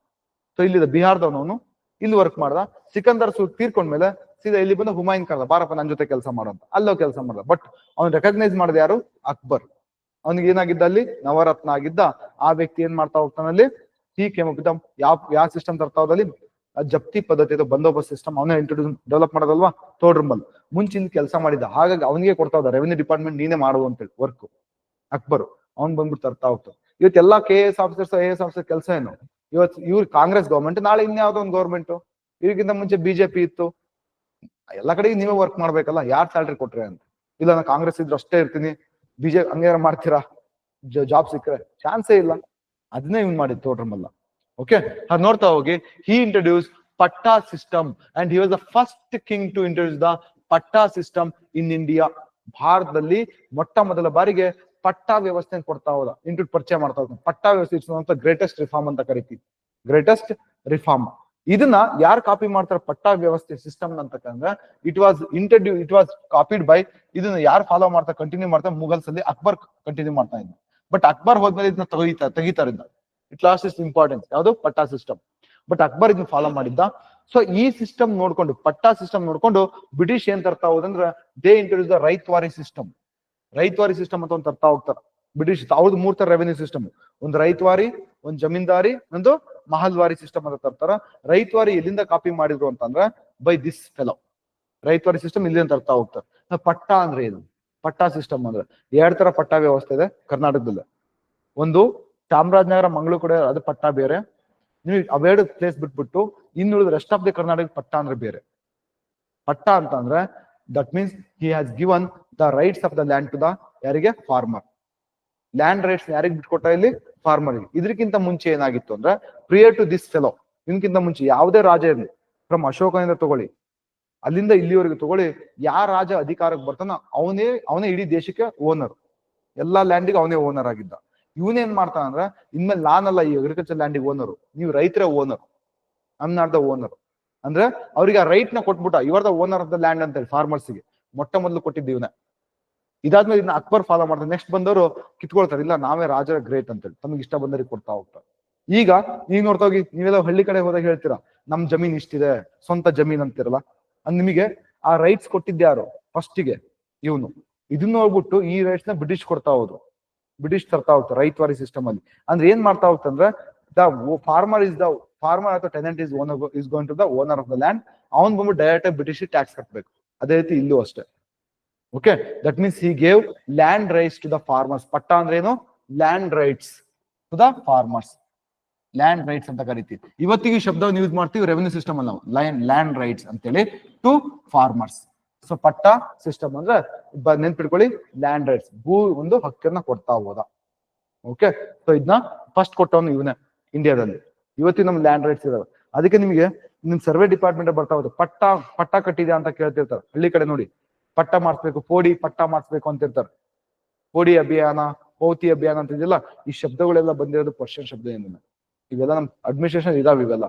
Speaker 1: ಸೊ ಇಲ್ಲಿದೆ ಬಿಹಾರದವನು ಇಲ್ಲಿ ವರ್ಕ್ ಮಾಡ್ದ. ಸಿಕಂದರ್ ಸೂರ್ ತೀರ್ಕೊಂಡ್ಮೇಲೆ ಸೀದಾ ಇಲ್ಲಿ ಬಂದು ಹುಮಾಯಿನ್ ಕರ್ದ. ಬಾರಪ್ಪ ನನ್ನ ಜೊತೆ ಕೆಲಸ ಮಾಡಂತ ಅಲ್ಲೋ ಕೆಲಸ ಮಾಡ್ದ. ಬಟ್ ಅವ್ನು ರೆಕಗ್ನೈಸ್ ಮಾಡಿದ ಯಾರು? ಅಕ್ಬರ್. ಅವನಿಗೆ ಏನಾಗಿದ್ದ ಅಲ್ಲಿ? ನವರತ್ನ ಆಗಿದ್ದ. ಆ ವ್ಯಕ್ತಿ ಏನ್ ಮಾಡ್ತಾ ಹೋಗ್ತಾನಲ್ಲಿ ಈ ಯಾವ ಯಾವ ಸಿಸ್ಟಮ್ ತರ್ತಾ ಹೋದಲ್ಲಿ ಜಪ್ತಿ ಪದ್ಧತಿ ಬಂದೋಬಸ್ತ್ ಸಿಸ್ಟಮ್ ಅವನೇ ಇಂಟ್ರೊಡ್ಯೂಸ್ ಡೆವಲಪ್ ಮಾಡೋದಲ್ವಾ? ತೋಡ್ರಮಲ್ ಮುಂಚಿನ ಕೆಲಸ ಮಾಡಿದ್ದ. ಹಾಗಾಗಿ ಅವನಿಗೆ ಕೊಡ್ತಾ ಹೋದ. ರೆವೆನ್ಯೂ ಡಿಪಾರ್ಟ್ಮೆಂಟ್ ನೀನೇ ಮಾಡು ಅಂತೇಳಿ ವರ್ಕ್ ಅಕ್ಬರ್. ಅವ್ನ್ ಬಂದ್ಬಿಟ್ಟು ತರ್ತಾ ಹೋಗ್ತಾನೆ. ಇವತ್ತೆಲ್ಲಾ K S officers I S officer ಕೆಲಸ ಏನು? ಇವತ್ತು ಇವ್ರ ಕಾಂಗ್ರೆಸ್ ಗೌರ್ಮೆಂಟ್ ನಾಳೆ ಇನ್ಯಾವುದೋ ಒಂದು ಗೌರ್ಮೆಂಟ್ ಇವ್ರಿಗಿಂತ ಮುಂಚೆ ಬಿಜೆಪಿ ಇತ್ತು. ಎಲ್ಲ ಕಡೆ ನೀವೇ ವರ್ಕ್ ಮಾಡ್ಬೇಕಲ್ಲ, ಯಾರ್ ಸ್ಯಾಲ್ರಿ ಕೊಟ್ರೆ ಅಂತ? ಇಲ್ಲ ನಾನು ಕಾಂಗ್ರೆಸ್ ಇದ್ರು ಅಷ್ಟೇ ಇರ್ತೀನಿ. ಬಿಜೆಪಿ ಹಂಗೇನ ಮಾಡ್ತೀರಾ? ಜಾಬ್ ಸಿಕ್ಕರೆ? ಚಾನ್ಸೇ ಇಲ್ಲ. ಅದನ್ನೇ ಇವ್ ಮಾಡಿದ್ ತೋಡ್ರಮಲ್ಲ ಓಕೆ ಅದ್ ನೋಡ್ತಾ ಹೋಗಿ. He introduce patta system and he was the first king to introduce the patta system in India ಭಾರತದಲ್ಲಿ ಮೊಟ್ಟ ಮೊದಲ ಬಾರಿಗೆ ಪಟ್ಟಾ ವ್ಯವಸ್ಥೆ ಕೊಡ್ತಾ ಹೋದ. ಇಂಟ್ರೂಟ್ ಪರಿಚಯ ಮಾಡ್ತಾ ಹೋದ. ಪಟ್ಟಾ ವ್ಯವಸ್ಥೆ ಗ್ರೇಟೆಸ್ಟ್ ರಿಫಾರ್ಮ್ ಅಂತ ಕರಿತೀವಿ. ಗ್ರೇಟೆಸ್ಟ್ ರಿಫಾರ್ಮ್ ಇದನ್ನ ಯಾರು ಕಾಪಿ ಮಾಡ್ತಾರೆ ಪಟ್ಟಾ ವ್ಯವಸ್ಥೆ system ಅಂತಕ್ಕಂದ್ರೆ it was introduce it was copied by ಇದನ್ನ ಯಾರು ಫಾಲೋ ಮಾಡ್ತಾ ಕಂಟಿನ್ಯೂ ಮಾಡ್ತಾರೆ ಮುಗಲ್ಸ್ ಅಲ್ಲಿ ಅಕ್ಬರ್ ಕಂಟಿನ್ಯೂ ಮಾಡ್ತಾ ಇದ್ದ ಬಟ್ ಅಕ್ಬರ್ ಹೋದ್ಮೇಲೆ ಇದನ್ನ ತೆಗಿತಾ, ತೆಗಿತಾರೆ ಇಟ್ ಲಾಸ್ಟ್ ಇಸ್ ಇಂಪಾರ್ಟೆನ್ಸ್ ಯಾವುದು? ಪಟ್ಟಾ ಸಿಸ್ಟಮ್ ಬಟ್ ಅಕ್ಬರ್ ಇದನ್ನ ಫಾಲೋ ಮಾಡಿದ್ದ. ಸೊ ಈ ಸಿಸ್ಟಮ್ ನೋಡ್ಕೊಂಡು, ಪಟ್ಟಾ ಸಿಸ್ಟಮ್ ನೋಡ್ಕೊಂಡು ಬ್ರಿಟಿಷ್ ಏನ್ ತರ್ತಾ ಹೋದಂದ್ರೆ they introduce the ryotwari system ryotwari system ಅಂತ ಒಂದು ತರ್ತಾ ಹೋಗ್ತಾರೆ. ಬ್ರಿಟಿಷ್ ಅವ್ರದ್ದು ಮೂರ್ ರೆವೆನ್ಯೂ ಸಿಸ್ಟಮ್ ಒಂದು ರೈತವಾರಿ, ಒಂದು ಜಮೀನ್ದಾರಿ, ಒಂದು ಮಹಲ್ವಾರಿ ಸಿಸ್ಟಮ್ ಅಂತ ತರ್ತಾರ. ರೈತವಾರಿ ಎಲ್ಲಿಂದ ಕಾಪಿ ಮಾಡಿದ್ರು ಅಂತಂದ್ರೆ by this fellow ryotwari system ಇಲ್ಲಿಂದ ತರ್ತಾ ಹೋಗ್ತಾರೆ. ಪಟ್ಟ ಅಂದ್ರೆ ಏನು? ಪಟ್ಟಾ ಸಿಸ್ಟಮ್ ಅಂದ್ರೆ ಎರಡ್ ತರ ಪಟ್ಟಾ ವ್ಯವಸ್ಥೆ ಇದೆ ಕರ್ನಾಟಕದಲ್ಲಿ. ಒಂದು ಚಾಮರಾಜನಗರ, ಮಂಗಳೂರು ಕಡೆ ಅದು ಪಟ್ಟ ಬೇರೆ. ನೀವು ಅವೆರಡು ಪ್ಲೇಸ್ ಬಿಟ್ಬಿಟ್ಟು ಇನ್ನುಳಿದ ರೆಸ್ಟ್ ಆಫ್ ದಿ ಕರ್ನಾಟಕ ಪಟ್ಟ ಅಂದ್ರೆ ಬೇರೆ. ಪಟ್ಟ ಅಂತ ಅಂದ್ರೆ that means he has given the rights of the land to the ಯಾರಿಗೆ? ಫಾರ್ಮರ್ ಲ್ಯಾಂಡ್ ರೈಟ್ಸ್ ಯಾರಿಗೆ ಬಿಟ್ಕೊಟ್ಟ ಇಲ್ಲಿ? ಫಾರ್ಮರ್ಗೆ ಇದಕ್ಕಿಂತ ಮುಂಚೆ ಏನಾಗಿತ್ತು ಅಂದ್ರೆ ಪ್ರಿಯರ್ ಟು ದಿಸ್ ಫೆಲೋ ಇದಕ್ಕಿಂತ ಮುಂಚೆ ಯಾವುದೇ ರಾಜ ಇರಲಿ. ಫ್ರಮ್ ಅಶೋಕನಿಂದ ತಗೊಳ್ಳಿ. ಅಲ್ಲಿಂದ ಇಲ್ಲಿವರೆಗೆ ತಗೊಳ್ಳಿ. ಯಾರ ರಾಜ ಅಧಿಕಾರಕ್ಕೆ ಬರ್ತಾನ, ಅವನೇ ಅವನೇ ಇಡೀ ದೇಶಕ್ಕೆ ಓನರ್ ಎಲ್ಲಾ ಲ್ಯಾಂಡಿಗೆ ಅವನೇ ಓನರ್ ಆಗಿದ್ದ. ಇವನೇನ್ ಮಾಡ್ತಾನ ಅಂದ್ರೆ ಇನ್ಮೇಲೆ ನಾನಲ್ಲ ಈ ಅಗ್ರಿಕಲ್ಚರ್ ಲ್ಯಾಂಡಿಗೆ ಓನರು ನೀವು ರೈತರ owner I not the owner ಅಂದ್ರೆ ಅವ್ರಿಗೆ ಆ ರೈಟ್ನ ಕೊಟ್ಬಿಟ್ಟ, ಇವರ್ the owner of the land ಅಂತ ಹೇಳಿ ಫಾರ್ಮರ್ಸ್ಗೆ ಮೊಟ್ಟ ಮೊದಲು ಕೊಟ್ಟಿದ್ದ ಇವನ. ಇದಾದ್ಮೇಲೆ ಇದನ್ನ ಅಕ್ಬರ್ ಫಾಲೋ ಮಾಡ್ತಾರೆ. ನೆಕ್ಸ್ಟ್ ಬಂದವರು ಕಿತ್ಕೊಳ್ತಾರೆ, ಇಲ್ಲ ನಾವೇ ರಾಜರ ಗ್ರೇಟ್ ಅಂತ ಹೇಳಿ ತಮಗೆ ಇಷ್ಟ ಬಂದವರಿಗೆ ಕೊಡ್ತಾ ಹೋಗ್ತಾರೆ. ಈಗ ನೀವ್ ನೋಡ್ತಾ ಹೋಗಿ, ನೀವೆಲ್ಲ ಹಳ್ಳಿ ಕಡೆ ಹೋದಾಗ ಹೇಳ್ತೀರಾ, ನಮ್ ಜಮೀನ್ ಇಷ್ಟಿದೆ, ಸ್ವಂತ ಜಮೀನ್ ಅಂತಿರಲ್ಲ, ಅಂದ್ ನಿಮಗೆ ಆ ರೈಟ್ಸ್ ಕೊಟ್ಟಿದ್ಯಾರು ಫಸ್ಟಿಗೆ ಇವನು. ಇದನ್ನ ಹೋಗ್ಬಿಟ್ಟು ಈ ರೈಟ್ಸ್ನ ಬ್ರಿಟಿಷ್ ಕೊಡ್ತಾ ಹೋದ್ರು. ಬ್ರಿಟಿಷ್ ತರ್ತಾ ಹೋಗ್ತಾರೆ, ರೈತವಾರಿ ಸಿಸ್ಟಮ್ ಅಲ್ಲಿ. ಅಂದ್ರೆ ಏನ್ ಮಾಡ್ತಾ ಹೋಗ್ತಂದ್ರೆ the farmer is the farmer ಅಥವಾ tenant is owner is going to the owner of the land ಅವ್ನ್ ಬಂದ್ಬಿಟ್ಟು ಡೈರೆಕ್ಟ್ ಬ್ರಿಟಿಷ್ ಟ್ಯಾಕ್ಸ್ ಕಟ್ಬೇಕು. ಅದೇ ರೀತಿ ಇಲ್ಲೂ ಅಷ್ಟೇ. Okay that means he gave land rights to the farmers patta ಅಂದ್ರೆ ಏನು? Land rights to the farmers land rights ಅಂತ ಕರಿತೀವಿ. ಇವತ್ತಿಗೆ ಶಬ್ದವನ್ನು ಯೂಸ್ ಮಾಡ್ತೀವಿ ರೆವೆನ್ಯೂ ಸಿಸ್ಟಮ್ ಅಲ್ಲಿ ನಾವು. ಲ್ಯಾಂಡ್ ರೈಟ್ಸ್ ಅಂತೇಳಿ to farmers so patta system ಅಂದ್ರೆ ನೆನ್ಪಿಟ್ಕೊಳ್ಳಿ ಲ್ಯಾಂಡ್ ರೈಟ್ಸ್ ಭೂ, ಒಂದು ಹಕ್ಕನ್ನ ಕೊಡ್ತಾ ಹೋದ. ಓಕೆ ಸೊ ಇದನ್ನ ಫಸ್ಟ್ ಕೊಟ್ಟವನು ಇವನೇ ಇಂಡಿಯಾದಲ್ಲಿ ಇವತ್ತಿನ ನಮ್ ಲ್ಯಾಂಡ್ ರೈಟ್ಸ್ ಇದಾವೆ. ಅದಕ್ಕೆ ನಿಮಗೆ ನಿಮ್ ಸರ್ವೆ ಡಿಪಾರ್ಟ್ಮೆಂಟ್ ಬರ್ತಾ ಹೋದ ಪಟ್ಟ ಪಟ್ಟ ಕಟ್ಟಿದೆ ಅಂತ ಕೇಳ್ತಿರ್ತಾರೆ. ಹಳ್ಳಿ ಕಡೆ ನೋಡಿ. ಪಟ್ಟ ಮಾಡಿಸ್ಬೇಕು, ಪೋಡಿ ಪಟ್ಟ ಮಾಡಿಸ್ಬೇಕು ಅಂತ ಇರ್ತಾರೆ. ಪೋಡಿ ಅಭಿಯಾನ ಪೌತಿ ಅಭಿಯಾನ ಅಂತ ಇದೆಯಲ್ಲ ಈ ಶಬ್ದಗಳೆಲ್ಲ ಬಂದಿರೋದು ಪರ್ಷಿಯನ್ ಶಬ್ದ ಏನಿಲ್ಲ. ಇವೆಲ್ಲ ನಮ್ ಅಡ್ಮಿನಿಸ್ಟ್ರೇಷನ್ ಇದಾವೆ ಇವೆಲ್ಲ.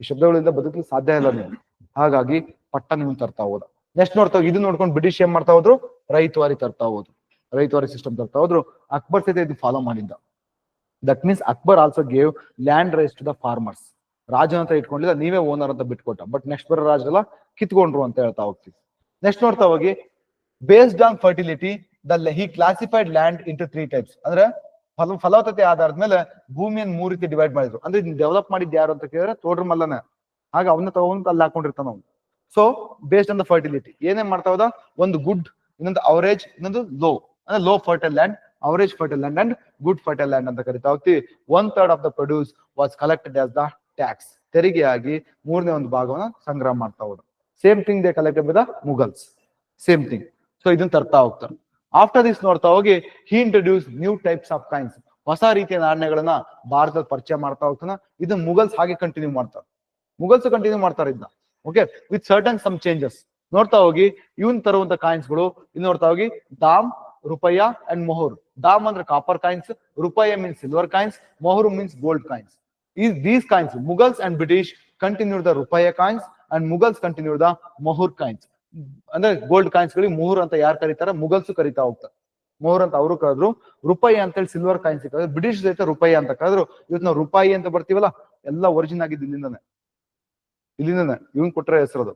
Speaker 1: ಈ ಶಬ್ದಗಳಿಂದ ಬದುಕಲು ಸಾಧ್ಯ ಇಲ್ಲ ನೀವು ಹಾಗಾಗಿ ಪಟ್ಟ ನೀವು ತರ್ತಾ ಹೋದ. ನೆಕ್ಸ್ಟ್ ನೋಡ್ತಾ ಇದು ನೋಡ್ಕೊಂಡು ಬ್ರಿಟಿಷ್ ಏನ್ ಮಾಡ್ತಾ ಹೋದ್ರು? ರೈತವಾರಿ ತರ್ತಾ ಹೋದ್ರು. ರೈತವಾರಿ ಸಿಸ್ಟಮ್ ತರ್ತಾ ಹೋದ್ರು. ಅಕ್ಬರ್ ಸಹಿತ ಇದು ಫಾಲೋ ಮಾಡಿದ್ದ. That means Akbar also gave land rights to the farmers ರಾಜನ ಅಂತ ಇಟ್ಕೊಂಡಿಲ್ಲ ನೀವೇ ಓನರ್ ಅಂತ ಬಿಟ್ಕೊಟ್ಟ. ಬಟ್ ನೆಕ್ಸ್ಟ್ ಬರೋ ರಾಜರೆಲ್ಲ ಕಿತ್ಕೊಂಡ್ರು ಅಂತ ಹೇಳ್ತಾ ಹೋಗ್ತೀವಿ. ನೆಕ್ಸ್ಟ್ ನೋಡ್ತಾ ಹೋಗಿ based on fertility the he classified land into three types ಅಂದ್ರೆ ಫಲ ಫಲವತ್ತತೆ ಆಧಾರದ ಮೇಲೆ ಭೂಮಿಯನ್ನು ಮೂರು ರೀತಿ ಡಿವೈಡ್ ಮಾಡಿದ್ರು. ಅಂದ್ರೆ ಡೆವಲಪ್ ಮಾಡಿದ್ ಯಾರು ಅಂತ ಕೇಳಿದ್ರೆ ತೋಡ್ರ ಮಲ್ಲನ. ಆಗ ಅವನ್ನ ತಗೊಂಡು ಅಲ್ಲಿ ಹಾಕೊಂಡಿರ್ತಾನ ಅವ್ನು. So based on the fertility ಏನೇನ್ ಮಾಡ್ತಾ ಹೋದ? ಒಂದು ಗುಡ್ ಇನ್ನೊಂದು ಅವರೇಜ್ ಇನ್ನೊಂದು ಲೋ ಅಂದ್ರೆ low fertile land fertile land and good fertile land ಅಂತ ಕರಿತಾ ಹೋಗ್ತೀವಿ. One third of the produce was collected as the tax ತೆರಿಗೆಯಾಗಿ ಮೂರನೇ ಒಂದು ಭಾಗವನ್ನ ಸಂಗ್ರಹ ಮಾಡ್ತಾ ಹೋದ್ರು. Same thing they collected by the Mughals same thing so ಇದನ್ನ ತರ್ತಾ ಹೋಗ್ತಾರೆ. ಆಫ್ಟರ್ ದಿಸ್ ನೋಡ್ತಾ ಹೋಗಿ he introduce new types of coins ಹೊಸ ರೀತಿಯ ನಾಣ್ಯಗಳನ್ನ ಭಾರತದ ಪರಿಚಯ ಮಾಡ್ತಾ ಹೋಗ್ತಾನ. ಇದನ್ನ ಮುಗಲ್ಸ್ ಹಾಗೆ ಕಂಟಿನ್ಯೂ ಮಾಡ್ತಾರೆ. ಮುಗಲ್ಸ್ ಕಂಟಿನ್ಯೂ ಮಾಡ್ತಾರೆ ಇದನ್ನ. Okay with certain some changes ನೋಡ್ತಾ ಹೋಗಿ, ಇವನ್ ತರುವಂತ ಕಾಯಿನ್ಸ್ಗಳು ಇಲ್ಲಿ ನೋಡ್ತಾ ಹೋಗಿ, ದಾಮ್ ರೂಪಾಯ ಅಂಡ್ ಮೊಹರ್ ದಾಮ್ ಅಂದ್ರೆ copper coins rupaya means silver coins mohur means gold coins ಈ these coins Mughals and British continue the rupaya coins and Mughals continue the mohur coins ಅಂದ್ರೆ ಗೋಲ್ಡ್ ಕಾಯಿನ್ಸ್ ಗಳಿಗೆ ಮೊಹರ್ ಅಂತ ಯಾರು ಕರೀತಾರೆ? ಮುಗಲ್ಸ್ ಕರಿತಾ ಹೋಗ್ತಾರೆ. ಮೊಹರ್ ಅಂತ ಅವರು ಕರೆದ್ರು. ರೂಪಾಯಿ ಅಂತ ಹೇಳಿ ಸಿಲ್ವರ್ ಕಾಯಿನ್ಸ್ ಕರೆದ್ರು. ಬ್ರಿಟಿಷ್ ಸಹಿತ ರೂಪಾಯಿ ಅಂತ ಕರೆದ್ರು. ಇವತ್ತು ನಾವು ರೂಪಾಯಿ ಅಂತ ಬರ್ತೀವಲ್ಲ, ಎಲ್ಲ ಒರಿಜಿನ್ ಆಗಿದ್ದು ಇಲ್ಲಿಂದನೇ. ಇಲ್ಲಿಂದನೇ. ಇವನ್ ಕೊಟ್ಟರೆ ಅದು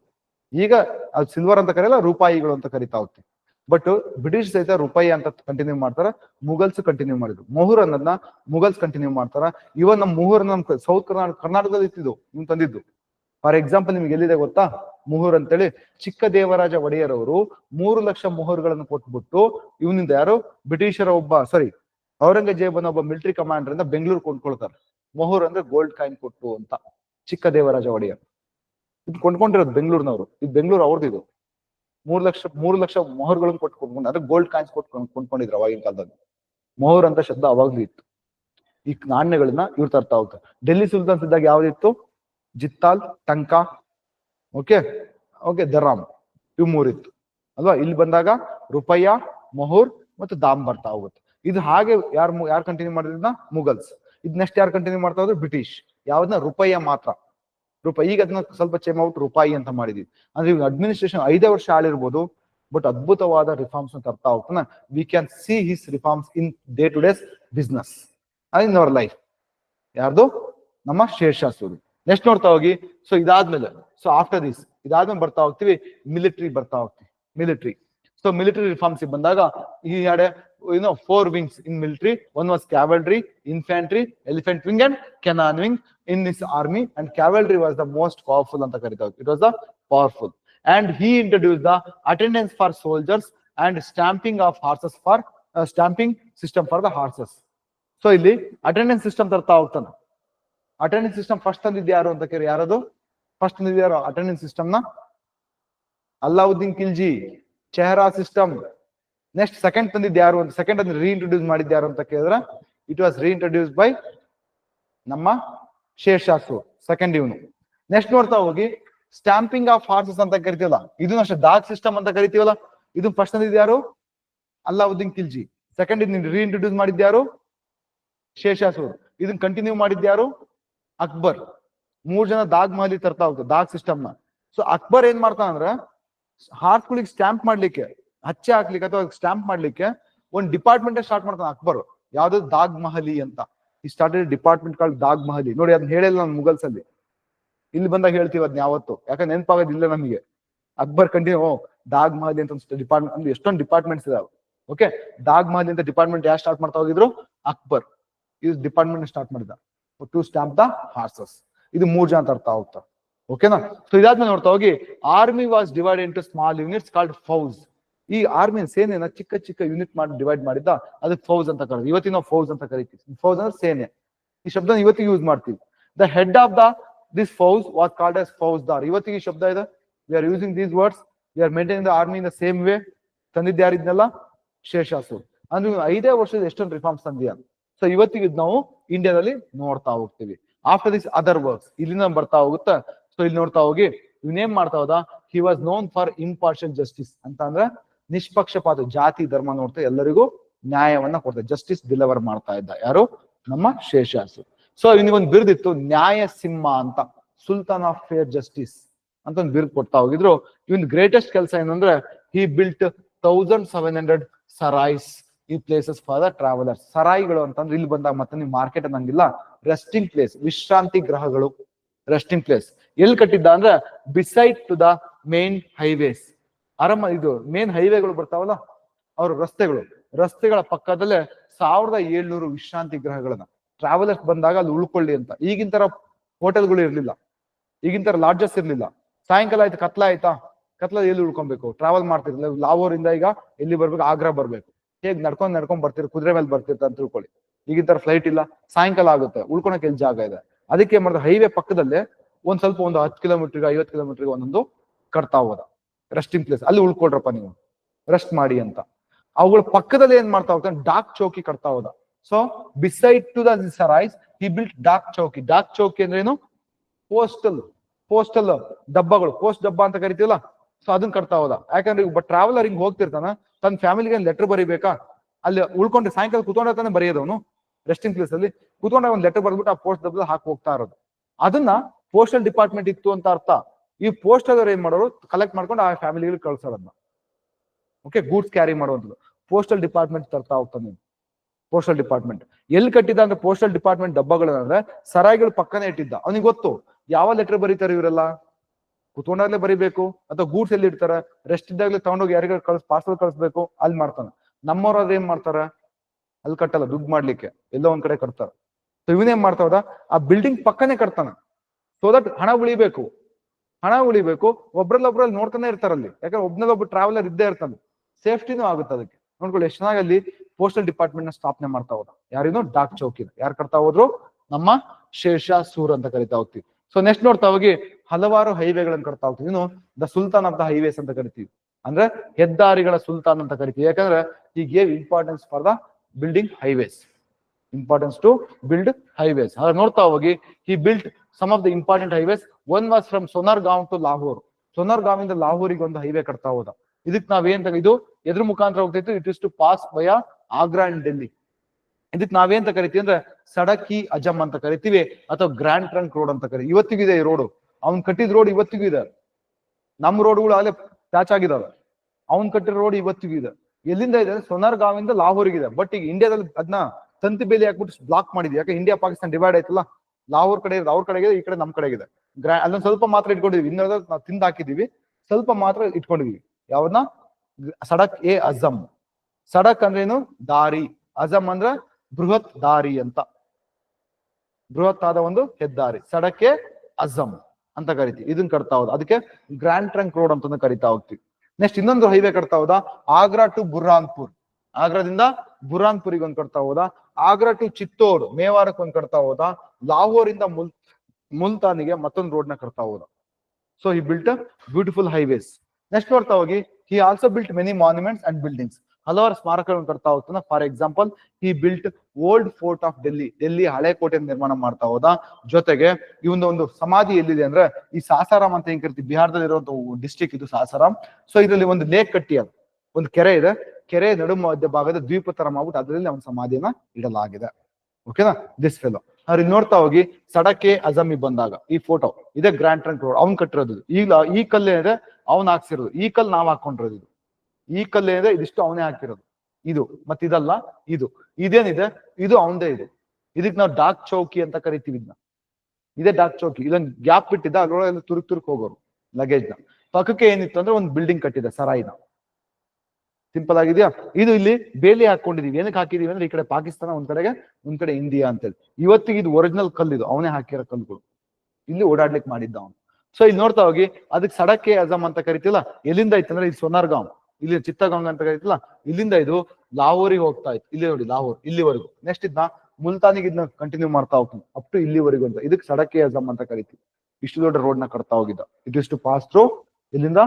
Speaker 1: ಈಗ ಅದು ಸಿಲ್ವರ್ ಅಂತ ಕರೆಯಲ್ಲ, ರೂಪಾಯಿಗಳು ಅಂತ ಕರಿತಾ ಹೋಗ್ತೀವಿ. ಬಟ್ ಬ್ರಿಟಿಷ್ ಸಹಿತ ರೂಪಾಯಿ ಅಂತ ಕಂಟಿನ್ಯೂ ಮಾಡ್ತಾರ ಮುಗಲ್ಸ್ ಕಂಟಿನ್ಯೂ ಮಾಡಿದ್ರು. ಮೊಹರ್ ಅನ್ನೋದನ್ನ ಮುಗಲ್ಸ್ ಕಂಟಿನ್ಯೂ ಮಾಡ್ತಾರ. ಇವನ್ ನಮ್ ಮುಹೂರ್ ನಮ್ ಸೌತ್ ಕರ್ನಾಟಕ ಕರ್ನಾಟಕದಲ್ಲಿ ಇತ್ತಿದ್ದು ನೀವು ತಂದಿದ್ದು. ಫಾರ್ ಎಕ್ಸಾಂಪಲ್ ನಿಮ್ಗೆ ಎಲ್ಲಿದೆ ಗೊತ್ತಾ? ಮುಹೂರ್ ಅಂತೇಳಿ, ಚಿಕ್ಕ ದೇವರಾಜ ಒಡೆಯರ್ ಅವರು ಮೂರು ಲಕ್ಷ ಮೊಹರ್ಗಳನ್ನು ಕೊಟ್ಬಿಟ್ಟು ಇವನಿಂದ ಯಾರು? ಬ್ರಿಟಿಷರ ಒಬ್ಬ ಸಾರಿ ಔರಂಗಜೇಬನ ಒಬ್ಬ ಮಿಲಿಟರಿ ಕಮಾಂಡರ್ ಇಂದ ಬೆಂಗಳೂರು ಕೊಂಡ್ಕೊಳ್ತಾರೆ. ಮೊಹರ್ ಅಂದ್ರೆ ಗೋಲ್ಡ್ ಕಾಯಿನ್ ಕೊಟ್ಟು ಅಂತ, ಚಿಕ್ಕ ದೇವರಾಜ ಒಡೆಯರ್. ಇದು ಕೊಂಡ್ಕೊಂಡಿರೋದು ಬೆಂಗಳೂರಿನವರು ಇದು ಬೆಂಗಳೂರು ಅವ್ರದ್ದು. ಇದು ಮೂರ್ ಲಕ್ಷ, ಮೂರು ಲಕ್ಷ ಮೊಹರ್ಗಳನ್ನು ಕೊಟ್ಟು ಕೊಂಡ್ಕೊಂಡು ಅಂದ್ರೆ ಗೋಲ್ಡ್ ಕಾಯಿನ್ಸ್ ಕೊಟ್ಟು ಕೊಂಡ್ಕೊಂಡಿದ್ರು ಅವಾಗಿನ ಕಾಲದಲ್ಲಿ. ಮೊಹರ್ ಅಂತ ಶಬ್ದ ಅವಾಗ್ಲೂ ಇತ್ತು. ಈ ನಾಣ್ಯಗಳನ್ನ ಇವ್ರು ತರ್ತಾ ಹೋಗ್ತಾರೆ ಡೆಲ್ಲಿ ಸುಲ್ತಾನ್ಸ್ ಇದ್ದಾಗ ಯಾವ್ದಿತ್ತು? ಜಿತ್ತಾಲ್, ಟಂಕಾ, ಓಕೆ? ಓಕೆ ದರಾಮ್ ಇವು ಮೂರಿತ್ತು. ಅಲ್ವಾ? ಇಲ್ಲಿ ಬಂದಾಗ ರುಪಯ್ಯ, ಮೊಹೂರ್ ಮತ್ತು ದಾಮ್ ಬರ್ತಾ ಹೋಗುತ್ತೆ. ಇದು ಹಾಗೆ ಯಾರು ಯಾರು ಕಂಟಿನ್ಯೂ ಮಾಡಿದ್ರಿಂದ ಮುಗಲ್ಸ್ ಇದ್ ನೆಕ್ಸ್ಟ್ ಯಾರು ಕಂಟಿನ್ಯೂ ಮಾಡ್ತಾ ಹೋದ್ರೆ? ಬ್ರಿಟಿಷ್. ಯಾವ್ದನ್ನ ರುಪಯ್ಯ ಮಾತ್ರ. ರೂಪಾಯಿ, ಈಗ ಅದನ್ನ ಸ್ವಲ್ಪ ಚೇಮ್ ಔಟ್ ರೂಪಾಯಿ ಅಂತ ಮಾಡಿದ್ವಿ. ಅಂದ್ರೆ ಇವಾಗ ಅಡ್ಮಿನಿಸ್ಟ್ರೇಷನ್ ಐದೇ ವರ್ಷ ಆಳಿರ್ಬೋದು ಬಟ್ ಅದ್ಭುತವಾದ ರಿಫಾರ್ಮ್ಸ್ ತರ್ತಾ ಹೋಗ್ತಾನ we can see his reforms in day to days business in our life ಯಾರ್ದು? ನಮ್ಮ ಶೇರ್ಷಾಸೂರು ನೆಕ್ಸ್ಟ್ ನೋಡ್ತಾ ಹೋಗಿ. ಸೊ ಇದಾದ್ಮೇಲೆ ಸೊ ಆಫ್ಟರ್ ದಿಸ್ ಇದಾದ್ಮೇಲೆ ಬರ್ತಾ ಹೋಗ್ತೀವಿ. ಮಿಲಿಟರಿ ಬರ್ತಾ ಹೋಗ್ತೀವಿ. ಮಿಲಿಟರಿ ಸೊ ಮಿಲಿಟರಿ ರಿಫಾರ್ಮ್ಸ್ ಬಂದಾಗ, ಈ had a you know four wings in military one was cavalry infantry elephant wing and cannon wing in this army and cavalry was the most powerful ಅಂತ ಕರಿತಾ it was the powerful and he introduce the attendance for soldiers and stamping of horses for stamping system for the horses so ಇಲ್ಲಿ ಅಟೆಂಡೆನ್ಸ್ ಸಿಸ್ಟಮ್ ತರ್ತಾ ಹೋಗ್ತಾನೆ ಅಟೆಂಡೆನ್ಸ್ ಸಿಸ್ಟಮ್ ಫಸ್ಟ್ ತಂದಿದ್ದು ಯಾರು ಅಂತ ಕೇಳಿ ಯಾರದು ಫಸ್ಟ್ ತಂದಿದ್ದು ಯಾರು ಅಟೆಂಡೆನ್ಸ್ ಸಿಸ್ಟಮ್ ನ Alauddin Khilji chehra system Next second ತಂದಿದ್ದು ಯಾರು ಅಂತ ಸೆಕೆಂಡ್ ಅಂದ್ರೆ ರೀಇಂಟ್ರೊಡ್ಯೂಸ್ ಮಾಡಿದ್ದು ಯಾರು ಅಂತ ಕೇಳಿದ್ರೆ ಇಟ್ ವಾಸ್ ರೀಇಂಟ್ರೊಡ್ಯೂಸ್ ಬೈ ನಮ್ಮ ಶೇರ್ಷಾಸು ಸೆಕೆಂಡ್ ಇವನು. ನೆಕ್ಸ್ಟ್ ನೋಡ್ತಾ ಹೋಗಿ ಸ್ಟ್ಯಾಂಪಿಂಗ್ ಆಫ್ ಹಾರ್ಸಸ್ ಅಂತ ಕರಿತೀವಲ್ಲ, ಇದನ್ನ ಅಷ್ಟೇ ಡಾಕ್ ಸಿಸ್ಟಮ್ ಅಂತ ಕರಿತೀವಲ್ಲ ಇದು ಫಸ್ಟ್ ತಂದಿದ್ದು ಯಾರು? ಅಲ್ಲಾವುದ್ದೀನ್ ಖಿಲ್ಜಿ. ಸೆಕೆಂಡ್ ಇದನ್ನ ರೀಇಂಟ್ರೊಡ್ಯೂಸ್ ಮಾಡಿದ್ಯಾರು ಶೇಷಾಸೂರ್ ಇದನ್ನ ಕಂಟಿನ್ಯೂ ಮಾಡಿದ್ಯಾರು ಅಕ್ಬರ್. ಮೂರ್ ಜನ ದಾಗ್ ಮಹಲಿ ತರ್ತಾ ಹೋಗ್ತಾರೆ ದಾಗ್ ಸಿಸ್ಟಮ್ನ. ಸೊ ಅಕ್ಬರ್ ಏನ್ ಮಾಡ್ತಾನ ಅಂದ್ರೆ ಹಾರ್ಸ್ಗಳಿಗೆ ಸ್ಟ್ಯಾಂಪ್ ಮಾಡ್ಲಿಕ್ಕೆ ಹಚ್ಚೆ ಹಾಕ್ಲಿಕ್ಕೆ ಅಥವಾ ಸ್ಟ್ಯಾಂಪ್ ಮಾಡ್ಲಿಕ್ಕೆ ಒಂದ್ ಡಿಪಾರ್ಟ್ಮೆಂಟ್ ಸ್ಟಾರ್ಟ್ ಮಾಡ್ತಾನೆ ಅಕ್ಬರ್. ಯಾವ್ದು? ದಾಗ್ ಮಹಲಿ ಅಂತ. ಈ ಸ್ಟಾರ್ಟೆಡ್ ಡಿಪಾರ್ಟ್ಮೆಂಟ್ ಕಾಲ್ ದಾಗ್ ಮಹಲಿ. ನೋಡಿ ಅದನ್ನ ಹೇಳಿಲ್ಲ ನಾನು ಮುಗಲ್ಸ್ ಅಲ್ಲಿ ಇಲ್ಲಿ ಬಂದಾಗ ಹೇಳ್ತೀವಿ ಅದನ್ನ ಯಾವತ್ತು. ಯಾಕಂದ್ರೆ ನೆನಪಾಗೋದಿಲ್ಲ ನಮಗೆ. ಅಕ್ಬರ್ ಕಂಟಿನ್ಯೂ ದಾಗ್ ಮಹಲಿ ಅಂತ ಡಿಪಾರ್ಟ್ಮೆಂಟ್ ಅಂದ್ರೆ ಎಷ್ಟೊಂದು ಡಿಪಾರ್ಟ್ಮೆಂಟ್ಸ್ ಇದಾವೆ. ಓಕೆ ದಾಗ್ ಮಹಲಿ ಅಂತ ಡಿಪಾರ್ಟ್ಮೆಂಟ್ ಯಾರು ಸ್ಟಾರ್ಟ್ ಮಾಡ್ತಾ ಹೋಗಿದ್ರು? ಅಕ್ಬರ್. ಇದು ಡಿಪಾರ್ಟ್ಮೆಂಟ್ ಸ್ಟಾರ್ಟ್ ಮಾಡಿದ. ಟು ಸ್ಟಾಂಪ್ ದ ಹಾರ್ಸಸ್ ಇದು ಮೂರ್ ಜನ ಅರ್ಥ ಹೋಗ್ತಾರೆ ಓಕೆನಾ ಸೊ ಇದಾದ್ಮೇಲೆ ನೋಡ್ತಾ ಹೋಗಿ army was divide into small units called fauj ಈ ಆರ್ಮಿ ಸೇನೆನ ಚಿಕ್ಕ ಚಿಕ್ಕ ಯೂನಿಟ್ ಮಾಡಿ ಡಿವೈಡ್ ಮಾಡಿದ್ದ ಅದಕ್ಕೆ ಫೌಜ್ ಅಂತ ಕರೀತೀವಿ ಇವತ್ತಿನ ಫೌಜ್ ಅಂತ ಕರಿತೀವಿ. ಫೌಜ್ ಅಂದ್ರೆ ಸೇನೆ. ಈ ಶಬ್ದ ಇವತ್ತಿಗೆ ಯೂಸ್ ಮಾಡ್ತೀವಿ. The head of the this fauj was called as faujdar ಇವತ್ತಿಗೆ ಈ ಶಬ್ದ ಇದೆ. We are using these words we are maintaining the army in the same way ತಂದಿದ್ದು ಶೇಷಾಸು ಶೇಷಾಸೂರ್. ಅಂದ್ರೆ ಐದೇ ವರ್ಷದ ಎಷ್ಟೊಂದು ರಿಫಾರ್ಮ್ಸ್ ತಂದಿಯ ಸೊ ಇವತ್ತಿಗೆ ನಾವು ಇಂಡಿಯಾದಲ್ಲಿ ನೋಡ್ತಾ ಹೋಗ್ತೀವಿ. ಆಫ್ಟರ್ ದಿಸ್ ಅದರ್ ವರ್ಕ್ಸ್ ಇಲ್ಲಿಂದ ಬರ್ತಾ ಹೋಗುತ್ತಾ. ಸೊ ಇಲ್ಲಿ ನೋಡ್ತಾ ಹೋಗಿ ಇವ್ನೇನ್ ಮಾಡ್ತಾ ಹೋದ? He was known for impartial justice ಅಂತ ಅಂದ್ರೆ ನಿಷ್ಪಕ್ಷಪಾತ ಜಾತಿ ಧರ್ಮ ನೋಡ್ತಾ ಎಲ್ಲರಿಗೂ ನ್ಯಾಯವನ್ನ ಕೊಡ್ತಾರೆ. ಜಸ್ಟಿಸ್ ಡಿಲಿವರ್ ಮಾಡ್ತಾ ಇದ್ದ ಯಾರು? ನಮ್ಮ ಶೇಷಾಸು. ಸೊ ಇವನಿಗೊಂದು ಬಿರುದಿತ್ತು, ನ್ಯಾಯ ಸಿಂಹ ಅಂತ. ಸುಲ್ತಾನ್ ಆಫ್ ಫೇರ್ ಜಸ್ಟಿಸ್ ಅಂತ ಒಂದು ಬಿರುದು ಕೊಡ್ತಾ ಹೋಗಿದ್ರು. ಇವನ್ ಗ್ರೇಟೆಸ್ಟ್ ಕೆಲಸ ಏನಂದ್ರೆ he built thousand seven hundred sarais ಈ ಪ್ಲೇಸಸ್ ಫಾರ್ ದ ಟ್ರಾವೆಲರ್ಸ್ ಸರಾಯಿಗಳು ಅಂತಂದ್ರೆ ಇಲ್ಲಿ ಬಂದಾಗ ಮತ್ತೆ ನೀವು ಮಾರ್ಕೆಟ್ ಅನ್ನಂಗಿಲ್ಲ. ರೆಸ್ಟಿಂಗ್ ಪ್ಲೇಸ್ ವಿಶ್ರಾಂತಿ ಗ್ರಹಗಳು. ರೆಸ್ಟಿಂಗ್ ಪ್ಲೇಸ್ ಎಲ್ಲಿ ಕಟ್ಟಿದ್ದ ಅಂದ್ರೆ beside to the main highways ಅರಮ ಇದು ಮೇನ್ ಹೈವೇಗಳು ಬರ್ತಾವಲ್ಲ, ಅವ್ರ ರಸ್ತೆಗಳು. ರಸ್ತೆಗಳ ಪಕ್ಕದಲ್ಲೇ ಸಾವಿರದ ಏಳ್ನೂರು ವಿಶ್ರಾಂತಿ ಗ್ರಹಗಳನ್ನ ಟ್ರಾವೆಲರ್ಸ್ ಬಂದಾಗ ಅಲ್ಲಿ ಉಳ್ಕೊಳ್ಳಿ ಅಂತ. ಈಗಿನ ತರ ಹೋಟೆಲ್ಗಳು ಇರ್ಲಿಲ್ಲ. ಈಗಿನ ತರ ಲಾಡ್ಜಸ್ ಇರ್ಲಿಲ್ಲ. ಸಾಯಂಕಾಲ ಆಯ್ತು, ಕತ್ಲ ಆಯ್ತಾ? ಕತ್ಲ ಎಲ್ಲಿ ಉಳ್ಕೊಬೇಕು? ಟ್ರಾವೆಲ್ ಮಾಡ್ತಿರ್ಲಿಲ್ಲ. ಲಾಹೋರಿಂದ ಈಗ ಎಲ್ಲಿ ಬರ್ಬೇಕು? ಆಗ್ರಾ ಬರ್ಬೇಕು. ಹೇಗ್ ನಡ್ಕೊಂಡ್ ನಡ್ಕೊಂಡ್ ಬರ್ತಿರ್? ಕುದುರೆ ಮೇಲೆ ಬರ್ತಿರ್ತ ಅಂತ ತಿಳ್ಕೊಳ್ಳಿ. ಈಗಿನ ತರ ಫ್ಲೈಟ್ ಇಲ್ಲ. ಸಾಯಂಕಾಲ ಆಗುತ್ತೆ. ಉಳ್ಕೊಳಕ್ಕೆ ಎಲ್ಲಿ ಜಾಗ ಇದೆ? ಅದಕ್ಕೆ ಏನ್ ಮಾಡಿದ್ರೆ ಹೈವೇ ಪಕ್ಕದಲ್ಲೇ ಒಂದ್ ಸ್ವಲ್ಪ ಒಂದು ಹತ್ತು ಕಿಲೋಮೀಟರ್ ಐವತ್ತು ಕಿಲೋಮೀಟರ್ ಒಂದೊಂದು ಕಟ್ತಾ ಹೋದ. ರೆಸ್ಟಿಂಗ್ ಪ್ಲೇಸ್ ಅಲ್ಲಿ ಉಳ್ಕೊಳ್ರಪ್ಪ ನೀವು. ರೆಸ್ಟ್ ಮಾಡಿ ಅಂತ. ಅವುಗಳ ಪಕ್ಕದಲ್ಲಿ ಏನ್ ಮಾಡ್ತಾ ಹೋಗ್ತಾನೆ? ಡಾಕ್ ಚೌಕಿ ಕಟ್ತಾ ಹೋದ. So beside to this sarais he built dak chowki dak chowki ಅಂದ್ರೆ ಏನು? ಪೋಸ್ಟಲ್ ಪೋಸ್ಟಲ್ ಡಬ್ಬಗಳು ಪೋಸ್ಟ್ ಡಬ್ಬ ಅಂತ ಕರಿತೀವಲ್ಲ? ಸೊ ಅದನ್ನ ಕಟ್ತಾ ಹೋದ. ಯಾಕಂದ್ರೆ ಒಬ್ಬ ಟ್ರಾವೆಲರ್ ಹಿಂಗ್ ಹೋಗ್ತಿರ್ತಾನ, ತನ್ನ ಫ್ಯಾಮಿಲಿಗೆ ಲೆಟರ್ ಬರಿಬೇಕಾ? ಅಲ್ಲಿ ಉಳ್ಕೊಂಡ್ರೆ ಸಾಯಂಕಾಲ ಕುತ್ಕೊಂಡಾನೆ ಬರೆಯೋದವನು? ರೆಸ್ಟಿಂಗ್ ಪ್ಲೇಸ್ ಅಲ್ಲಿ ಕುತ್ಕೊಂಡಾಗ ಒಂದು ಲೆಟರ್ ಬರ್ಬಿಟ್ಟು ಆ ಪೋಸ್ಟ್ ಡಬ್ಬದಲ್ಲಿ ಹಾಕಿ ಹೋಗ್ತಾ ಇರೋದು. ಅದನ್ನ ಪೋಸ್ಟಲ್ ಡಿಪಾರ್ಟ್ಮೆಂಟ್ ಇತ್ತು ಅಂತ ಅರ್ಥ. ಈ ಪೋಸ್ಟ್ ಆದವ್ರು ಏನ್ ಮಾಡೋರು ಕಲೆಕ್ಟ್ ಮಾಡ್ಕೊಂಡು ಆ ಫ್ಯಾಮಿಲಿಗೆ ಕಳ್ಸೋದನ್ನ ಓಕೆ ಗೂಡ್ಸ್ ಕ್ಯಾರಿ ಮಾಡುವಂಥದ್ದು. ಪೋಸ್ಟಲ್ ಡಿಪಾರ್ಟ್ಮೆಂಟ್ ತರ್ತಾ ಹೋಗ್ತಾನೆ ಪೋಸ್ಟಲ್ ಡಿಪಾರ್ಟ್ಮೆಂಟ್ ಎಲ್ಲಿ ಕಟ್ಟಿದ ಅಂದ್ರೆ ಪೋಸ್ಟಲ್ ಡಿಪಾರ್ಟ್ಮೆಂಟ್ ಡಬ್ಬಗಳಂದ್ರೆ ಸರಾಯಿಗಳು ಪಕ್ಕನೆ ಇಟ್ಟಿದ್ದ. ಅವನಿಗೆ ಗೊತ್ತು, ಯಾವ ಲೆಟರ್ ಬರೀತಾರೆ ಇವರೆಲ್ಲ? ಕುತ್ಕೊಂಡಾಗ್ಲೇ ಬರೀಬೇಕು, ಅಥವಾ ಗೂಡ್ಸ್ ಎಲ್ಲಿ ಇಡ್ತಾರೆ? ರೆಸ್ಟ್ ಇದ್ದಾಗಲೇ ತಗೊಂಡೋಗಿ ಯಾರಿಗಾರು ಕಳ್ಸ್ ಪಾರ್ಸಲ್ ಕಳಿಸ್ಬೇಕು, ಅಲ್ಲಿ ಮಾಡ್ತಾನೆ. ನಮ್ಮವ್ರಾದ್ರೆ ಏನ್ ಮಾಡ್ತಾರ? ಅಲ್ಲಿ ಕಟ್ಟಲ್ಲ, ದುಡ್ಡು ಮಾಡ್ಲಿಕ್ಕೆ. ಎಲ್ಲೋ ಒಂದ್ ಕಡೆ ಕಟ್ತಾರೆ. ಸೊ ಇವನೇನ್ ಮಾಡ್ತಾವ್ದ ಆ ಬಿಲ್ಡಿಂಗ್ ಪಕ್ಕನೆ ಕಟ್ತಾನ. ಸೊ ದಟ್ ಹಣ ಉಳಿಬೇಕು. ಹಣ ಉಳಿಬೇಕು, ಒಬ್ರಲ್ಲೊಬ್ರಲ್ಲಿ ನೋಡ್ತಾನೆ ಇರ್ತಾರಲ್ಲಿ. ಯಾಕಂದ್ರೆ ಒಬ್ನಲ್ಲಿ ಒಬ್ಬ ಟ್ರಾವೆಲರ್ ಇದ್ದೇ ಇರ್ತಾನೆ. ಸೇಫ್ಟಿನೂ ಆಗುತ್ತೆ ಅದಕ್ಕೆ. ನೋಡ್ಕೊಳ್ಳಿ, ಎಷ್ಟು ಚೆನ್ನಾಗಿ ಅಲ್ಲಿ ಪೋಸ್ಟಲ್ ಡಿಪಾರ್ಟ್ಮೆಂಟ್ನ ಸ್ಥಾಪನೆ ಮಾಡ್ತಾ ಹೋದ. ಯಾರಿನೋ ಡಾಕ್ ಚೌಕಿನ ಯಾರು ಕರ್ತಾ ಹೋದ್ರು? ನಮ್ಮ ಶೇಷ ಸೂರ್ ಅಂತ ಕರಿತಾ ಹೋಗ್ತೀವಿ. ಸೊ ನೆಕ್ಸ್ಟ್ ನೋಡ್ತಾ ಹೋಗಿ, ಹಲವಾರು ಹೈವೇಗಳನ್ನು ಕರ್ತಾ ಹೋಗ್ತೀವಿ. ಇನ್ನು the sultan of the highways ಅಂತ ಕರಿತೀವಿ. ಅಂದ್ರೆ ಹೆದ್ದಾರಿಗಳ ಸುಲ್ತಾನ್ ಅಂತ ಕರಿತೀವಿ. ಯಾಕಂದ್ರೆ ಈ gave importance for the building highways to build highways ಹಾಗೆ ನೋಡ್ತಾ ಹೋಗಿ he built some of the important highways one was Sonargaon to Lahore ಸೊನಾರ್ ಗಾವಿಂದ ಲಾಹೋರಿಗೆ ಒಂದು ಹೈವೇ ಕಟ್ತಾ ಹೋದ. ಇದಕ್ ನಾವೇನ್ ಇದು ಎದ್ರ ಮುಖಾಂತರ ಹೋಗ್ತಿತ್ತು. It is to pass by Agra and Delhi ಇದಕ್ ನಾವೇಂತ ಕರಿತೀವಿ ಅಂದ್ರೆ ಸಡಕ್ ಅಜಮ್ ಅಂತ ಕರಿತೀವಿ, ಅಥವಾ ಗ್ರ್ಯಾಂಡ್ ಟ್ರಂಕ್ ರೋಡ್ ಅಂತ ಕರಿ ಇವತ್ತಿಗೂ ಇದೆ ಈ ರೋಡ್ ಅವ್ನ್ ಕಟ್ಟಿದ ರೋಡ್ ಇವತ್ತಿಗೂ ಇದೆ. ನಮ್ಮ ರೋಡ್ಗಳು ಅಲ್ಲೇ ಪ್ಯಾಚ್ ಆಗಿದಾವೆ. ಅವ್ನ್ ಕಟ್ಟಿದ ರೋಡ್ ಇವತ್ತಿಗೂ ಇದೆ. ಎಲ್ಲಿಂದ ಇದೆ? ಸೋನಾರ್ ಗಾವಿಂದ ಲಾಹೋರ್ಗೆ ಇದೆ. ಬಟ್ ಈಗ ಇಂಡಿಯಾದಲ್ಲಿ ಅದನ್ನ ತಂತಿ ಬೇಲಿ ಹಾಕ್ಬಿಟ್ಟು ಬ್ಲಾಕ್ ಮಾಡಿದ್ವಿ. ಯಾಕೆ ಇಂಡಿಯಾ ಪಾಕಿಸ್ತಾನ ಡಿವೈಡ್ ಆಯ್ತಲ್ಲ ಲಾಹೋರ್ ಕಡೆ ಇದೆ ಅವ್ರ ಕಡೆಗೆ ಈ ಕಡೆ ನಮ್ ಕಡೆಗಿದೆ. ಗ್ರಾ ಅದನ್ನ ಸ್ವಲ್ಪ ಮಾತ್ರ ಇಟ್ಕೊಂಡಿದ್ವಿ. ಇನ್ನೊಂದು ನಾವು ತಿಂದ ಹಾಕಿದೀವಿ. ಸ್ವಲ್ಪ ಮಾತ್ರ ಇಟ್ಕೊಂಡಿದ್ವಿ. ಯಾವ್ದನ್ನ ಸಡಕ್ ಎ ಅಜಮ್. ಸಡಕ್ ಅಂದ್ರೇನು ದಾರಿ. ಅಜಮ್ ಅಂದ್ರೆ ಬೃಹತ್ ದಾರಿ ಅಂತ. ಬೃಹತ್ ಆದ ಒಂದು ಹೆದ್ದಾರಿ. ಸಡಕ್ಕೆ ಅಜಮ್ ಅಂತ ಕರಿತೀವಿ. ಇದನ್ನ ಕಟ್ತಾ ಹೋದ. ಅದಕ್ಕೆ ಗ್ರ್ಯಾಂಡ್ ಟ್ರಂಕ್ ರೋಡ್ ಅಂತ ಕರಿತಾ ಹೋಗ್ತೀವಿ. ನೆಕ್ಸ್ಟ್ ಇನ್ನೊಂದು ಹೈವೇ ಕಟ್ತಾ ಹೋದ. ಆಗ್ರಾ ಟು ಬುರ್ಹಾನ್ಪುರ್ ಆಗ್ರಾದಿಂದ ಬುರ್ಹಾನ್ಪುರಿಗೆ ಒಂದು ಕಟ್ತಾ ಹೋದ. ಆಗ್ರಾ ಟು ಚಿತ್ತೋರ್ ಮೇವಾರಕ್ಕೆ ಒಂದ್ ಕಟ್ತಾ ಹೋದ ಲಾಹೋರ್ ಮುಲ್, ಮುಲ್ತಾನಿಗೆ ಮತ್ತೊಂದು ರೋಡ್ನ ಕಟ್ತಾ ಹೋದ. So he built beautiful highways next ನೋಡ್ತಾ ಹೋಗಿ he also built many monuments and buildings ಹಲವಾರು ಸ್ಮಾರಕಗಳನ್ನು ಕಟ್ತಾ ಹೋಗ್ತಾನೆ. For example he built old fort of Delhi Delhi ಹಳೆ ಕೋಟೆ ನಿರ್ಮಾಣ ಮಾಡ್ತಾ ಹೋದ. ಜೊತೆಗೆ ಈ ಒಂದು ಒಂದು ಸಮಾಧಿ ಎಲ್ಲಿದೆ ಅಂದ್ರೆ, ಈ ಸಾಸಾರಾಮ್ ಅಂತ ಹೆಂಗ್ ಕರಿತೀವಿ? ಬಿಹಾರದಲ್ಲಿ ಇರುವಂತ ಡಿಸ್ಟಿಕ್ ಇದು ಸಾಸಾರಾಮ್. ಸೊ ಇದರಲ್ಲಿ ಒಂದು ಲೇಕ್ ಕಟ್ಟಿ ಅದು. ಒಂದು ಕೆರೆ ಇದೆ. ಕೆರೆ ನಡು ಮಧ್ಯ ಭಾಗದ ದ್ವೀಪ ತರ ಮಾಡ್ಬಿಟ್ಟು ಅದರಲ್ಲಿ ಅವನ ಸಮಾಧಿಯನ್ನ ಇಡಲಾಗಿದೆ. ಓಕೆನಾ ದಿಸ್ ಫೆಲೋ ಅವ್ರಿಗೆ ನೋಡ್ತಾ ಹೋಗಿ, ಸಡಕ್ಕೆ ಅಜಮಿ ಬಂದಾಗ ಈ ಫೋಟೋ ಇದೇ ಗ್ರ್ಯಾಂಡ್ ಟ್ರಂಕ್ ರೋಡ್ ಅವ್ನ್ ಕಟ್ಟಿರೋದು. ಈಗ ಈ ಕಲ್ಲೇನಿದೆ ಅವ್ನ್ ಹಾಕ್ಸಿರೋದು. ಈ ಕಲ್ ನಾವ್ ಹಾಕೊಂಡಿರೋದು ಇದು. ಈ ಕಲ್ಲೇನಿದೆ ಇದಿಷ್ಟು ಅವನೇ ಹಾಕಿರೋದು ಇದು. ಮತ್ ಇದಲ್ಲ, ಇದು. ಇದೇನಿದೆ? ಇದು ಅವನದೇ ಇದೆ. ಇದಕ್ ನಾವು ಡಾಕ್ ಚೌಕಿ ಅಂತ ಕರಿತೀವಿ ಇದನ್ನ. ಇದೇ ಡಾಕ್ ಚೌಕಿ ಇದೊಂದು ಗ್ಯಾಪ್ ಬಿಟ್ಟಿದ್ದ ಅದ್ರೊಳಗೆ ತುರುಕ್ ತುರುಕ್ ಹೋಗೋರು ಲಗೇಜ್ನ. ಪಕ್ಕಕ್ಕೆ ಏನಿತ್ತು ಅಂದ್ರೆ ಒಂದು ಬಿಲ್ಡಿಂಗ್ ಕಟ್ಟಿದೆ, ಸರಾಯಿನ. ಸಿಂಪಲ್ ಆಗಿದೆಯಾ? ಇದು ಇಲ್ಲಿ ಬೇಲಿ ಹಾಕೊಂಡಿದೀವಿ ಏನಕ್ಕೆ ಹಾಕಿದೀವಿ ಅಂದ್ರೆ ಈ ಕಡೆ ಪಾಕಿಸ್ತಾನ, ಒಂದ್ ಕಡೆಗೆ, ಒಂದ್ ಕಡೆ ಇಂಡಿಯಾ ಅಂತೇಳಿ. ಇವತ್ತಿಗೆ ಇದು ಒರಿಜಿನಲ್ ಇದು. ಅವನೇ ಹಾಕಿರೋ ಕಲ್ಲುಗಳು. ಇಲ್ಲಿ ಓಡಾಡ್ಲಿಕ್ಕೆ ಮಾಡಿದ್ದ ಅವನು. ಸೊ ಇಲ್ಲಿ ನೋಡ್ತಾ ಹೋಗಿ, ಅದಕ್ಕೆ ಸಡಕ್ಕೆ ಅಜಮ್ ಅಂತ ಕರಿತಿಲ್ಲ. ಎಲ್ಲಿಂದ ಐತೆ ಅಂದ್ರೆ ಇದು ಸೊನಾರ್ಗಾಂವ್. ಇಲ್ಲಿ ಚಿತ್ತಗಾಂಗ್ ಅಂತ ಕರಿತಿಲ್ಲ. ಇಲ್ಲಿಂದ ಇದು ಲಾಹೋರಿಗೆ ಹೋಗ್ತಾ ಇತ್ತು. ಇಲ್ಲಿ ನೋಡಿ, ಲಾಹೋರ್, ಇಲ್ಲಿವರೆಗೂ. ನೆಕ್ಸ್ಟ್ ಇದನ್ನ ಮುಲ್ತಾನಿಗೆ ಇದನ್ನ ಕಂಟಿನ್ಯೂ ಮಾಡ್ತಾ ಹೋಗ್ತೀನಿ. ಅಪ್ ಟು ಇಲ್ಲಿವರೆಗೂ ಅಂತ. ಇದಕ್ಕೆ ಸಡಕ್ಕೆ ಅಜಮ್ ಅಂತ ಕರಿತೀವಿ. ಇಷ್ಟು ದೊಡ್ಡ ರೋಡ್ನ ಕಟ್ತಾ ಹೋಗಿದ್ದ. ಇದಿಷ್ಟು ಪಾಸ್ ಥ್ರೂ ಇಲ್ಲಿಂದ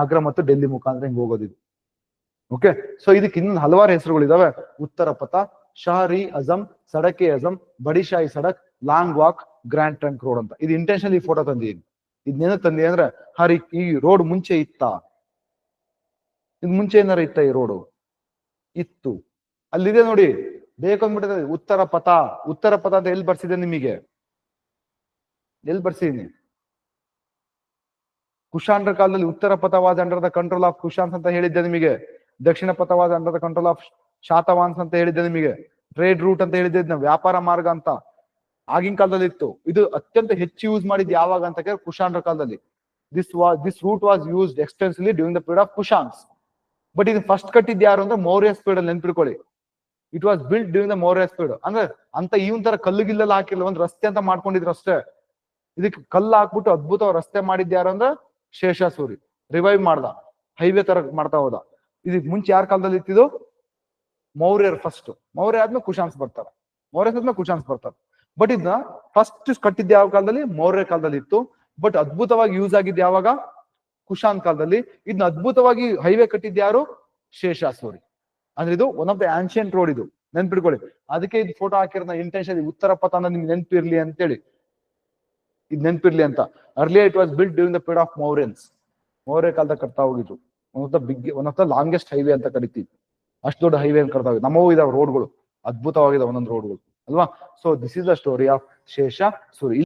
Speaker 1: ಆಗ್ರಾ ಮತ್ತು ಡೆಲ್ಲಿ ಮುಖಾಂತರ ಹಿಂಗ್ ಹೋಗೋದು ಇದು ಓಕೆ ಸೊ ಇದಕ್ಕೆ ಇನ್ನೊಂದು ಹಲವಾರು ಹೆಸರುಗಳಿದಾವೆ. Uttarapatha Shahri Azam Sadak e Azam Badshahi Sadak, long walk, grand trunk road ಅಂತ. ಇದು ಇಂಟೆನ್ಷನ್ ಈ ಫೋಟೋ ತಂದಿದ್ದೀನಿ. ಇದನ್ನೇನ ತಂದಿ ಅಂದ್ರೆ, ಹರಿ, ಈ ರೋಡ್ ಮುಂಚೆ ಇತ್ತ? ಇದು ಮುಂಚೆ ಏನಾರ ಇತ್ತ ಈ ರೋಡು ಇತ್ತು. ಅಲ್ಲಿದೆ ನೋಡಿ. ಬೇಕಂದ್ಬಿಟ್ಟಿದೆ ಉತ್ತರ ಪಥ. ಉತ್ತರ ಪಥ ಅಂತ ಎಲ್ಲಿ ಬರ್ಸಿದೆ ನಿಮಗೆ? ಎಲ್ಲಿ ಬರ್ಸಿದೀನಿ? ಕುಶಾಂಡ್ರ ಕಾಲದಲ್ಲಿ ಉತ್ತರ was under the control of Kushans ಅಂತ ಹೇಳಿದ್ದೆ ನಿಮಗೆ. ದಕ್ಷಿಣ ಪಥವಾದ under the control of Satavahanas ಅಂತ ಹೇಳಿದ್ದೆ ನಿಮಗೆ. ಟ್ರೇಡ್ ರೂಟ್ ಅಂತ ಹೇಳಿದ್ದೆ ನಾವು. ವ್ಯಾಪಾರ ಮಾರ್ಗ ಅಂತ. ಆಗಿನ ಕಾಲದಲ್ಲಿ ಇತ್ತು. ಇದು ಅತ್ಯಂತ ಹೆಚ್ಚು ಯೂಸ್ ಮಾಡಿದ್ ಯಾವಾಗ ಅಂತ ಕೇಳಿ ಕುಶಾನ್ರ ಕಾಲದಲ್ಲಿ. ದಿಸ್ ವಾ this route was used extensively during the period of Kushans but ಇದು ಫಸ್ಟ್ ಕಟ್ಟಿದ್ ಯಾರು ಅಂದ್ರೆ ಮೌರ್ಯ ಸ್ಪೀಡ್ ಅಲ್ಲಿ ನೆನ್ಪಿಡ್ಕೊಳ್ಳಿ it was build during the Maurya speed ಅಂದ್ರೆ ಅಂತ ಇವನ್ ತರ ಕಲ್ಲು ಗಿಲ್ಲೆಲ್ಲ ಹಾಕಿಲ್ಲ. ಒಂದು ರಸ್ತೆ ಅಂತ ಮಾಡ್ಕೊಂಡಿದ್ರು ಅಷ್ಟೇ. ಇದಕ್ಕೆ ಕಲ್ಲು ಹಾಕ್ಬಿಟ್ಟು ಅದ್ಭುತ ರಸ್ತೆ ಮಾಡಿದ್ ಯಾರು ಅಂದ್ರೆ ಶೇಷಾಸೂರಿ. ರಿವೈವ್ ಮಾಡ್ದ. ಹೈವೇ ತರ ಮಾಡ್ತಾ ಹೋದ. ಇದಕ್ ಮುಂಚೆ ಯಾರ ಕಾಲದಲ್ಲಿ ಇತ್ತಿದ್ದು ಮೌರ್ಯರ್ ಫಸ್ಟ್ ಮೌರ್ಯ ಆದ್ಮೇಲೆ ಕುಶಾನ್ಸ್ ಬರ್ತಾರೆ. ಮೌರ್ಯ ಆದ್ಮೇಲೆ ಕುಶಾನ್ಸ್ ಬರ್ತಾರೆ. ಬಟ್ ಇದನ್ನ ಫಸ್ಟ್ ಕಟ್ಟಿದ್ದ ಯಾವ ಕಾಲದಲ್ಲಿ? ಮೌರ್ಯ ಕಾಲದಲ್ಲಿ ಇತ್ತು. ಬಟ್ ಅದ್ಭುತವಾಗಿ ಯೂಸ್ ಆಗಿದ್ದು ಯಾವಾಗ? ಕುಶಾನ್ ಕಾಲದಲ್ಲಿ. ಇದನ್ನ ಅದ್ಭುತವಾಗಿ ಹೈವೇ ಕಟ್ಟಿದ್ದು ಯಾರು? ಶೇಷಾಸೂರಿ ಅಂದ್ರೆ ಇದು one of the ancient road ಇದು. ನೆನ್ಪಿಡ್ಕೊಳ್ಳಿ ಅದಕ್ಕೆ ಇದು ಫೋಟೋ ಹಾಕಿರೋ ಇಂಟೆನ್ಷನ್ ಉತ್ತರ ಪಥ ನಿಮ್ಗೆ ನೆನ್ಪಿರ್ಲಿ ಅಂತೇಳಿ. ಇದು ನೆನ್ಪಿರ್ಲಿ ಅಂತ. Early it was build during the period of Mauryans Maurya ಕಾಲದ ಕಟ್ತಾ ಹೋಗಿದ್ರು one of the big one of the longest highway ಅಂತ ಕರಿತೀವಿ. ಅಷ್ಟು ದೊಡ್ಡ ಹೈವೇ ಅಂತ ಕರ್ತಾವೆ. ನಮ್ಮವು ಇದಾವೆ ರೋಡ್ಗಳು ಅದ್ಭುತವಾಗಿದೆ ಒಂದೊಂದು ರೋಡ್ಗಳು ಅಲ್ವಾ? So this is the story of ಶೇಷ ಸೂರಿ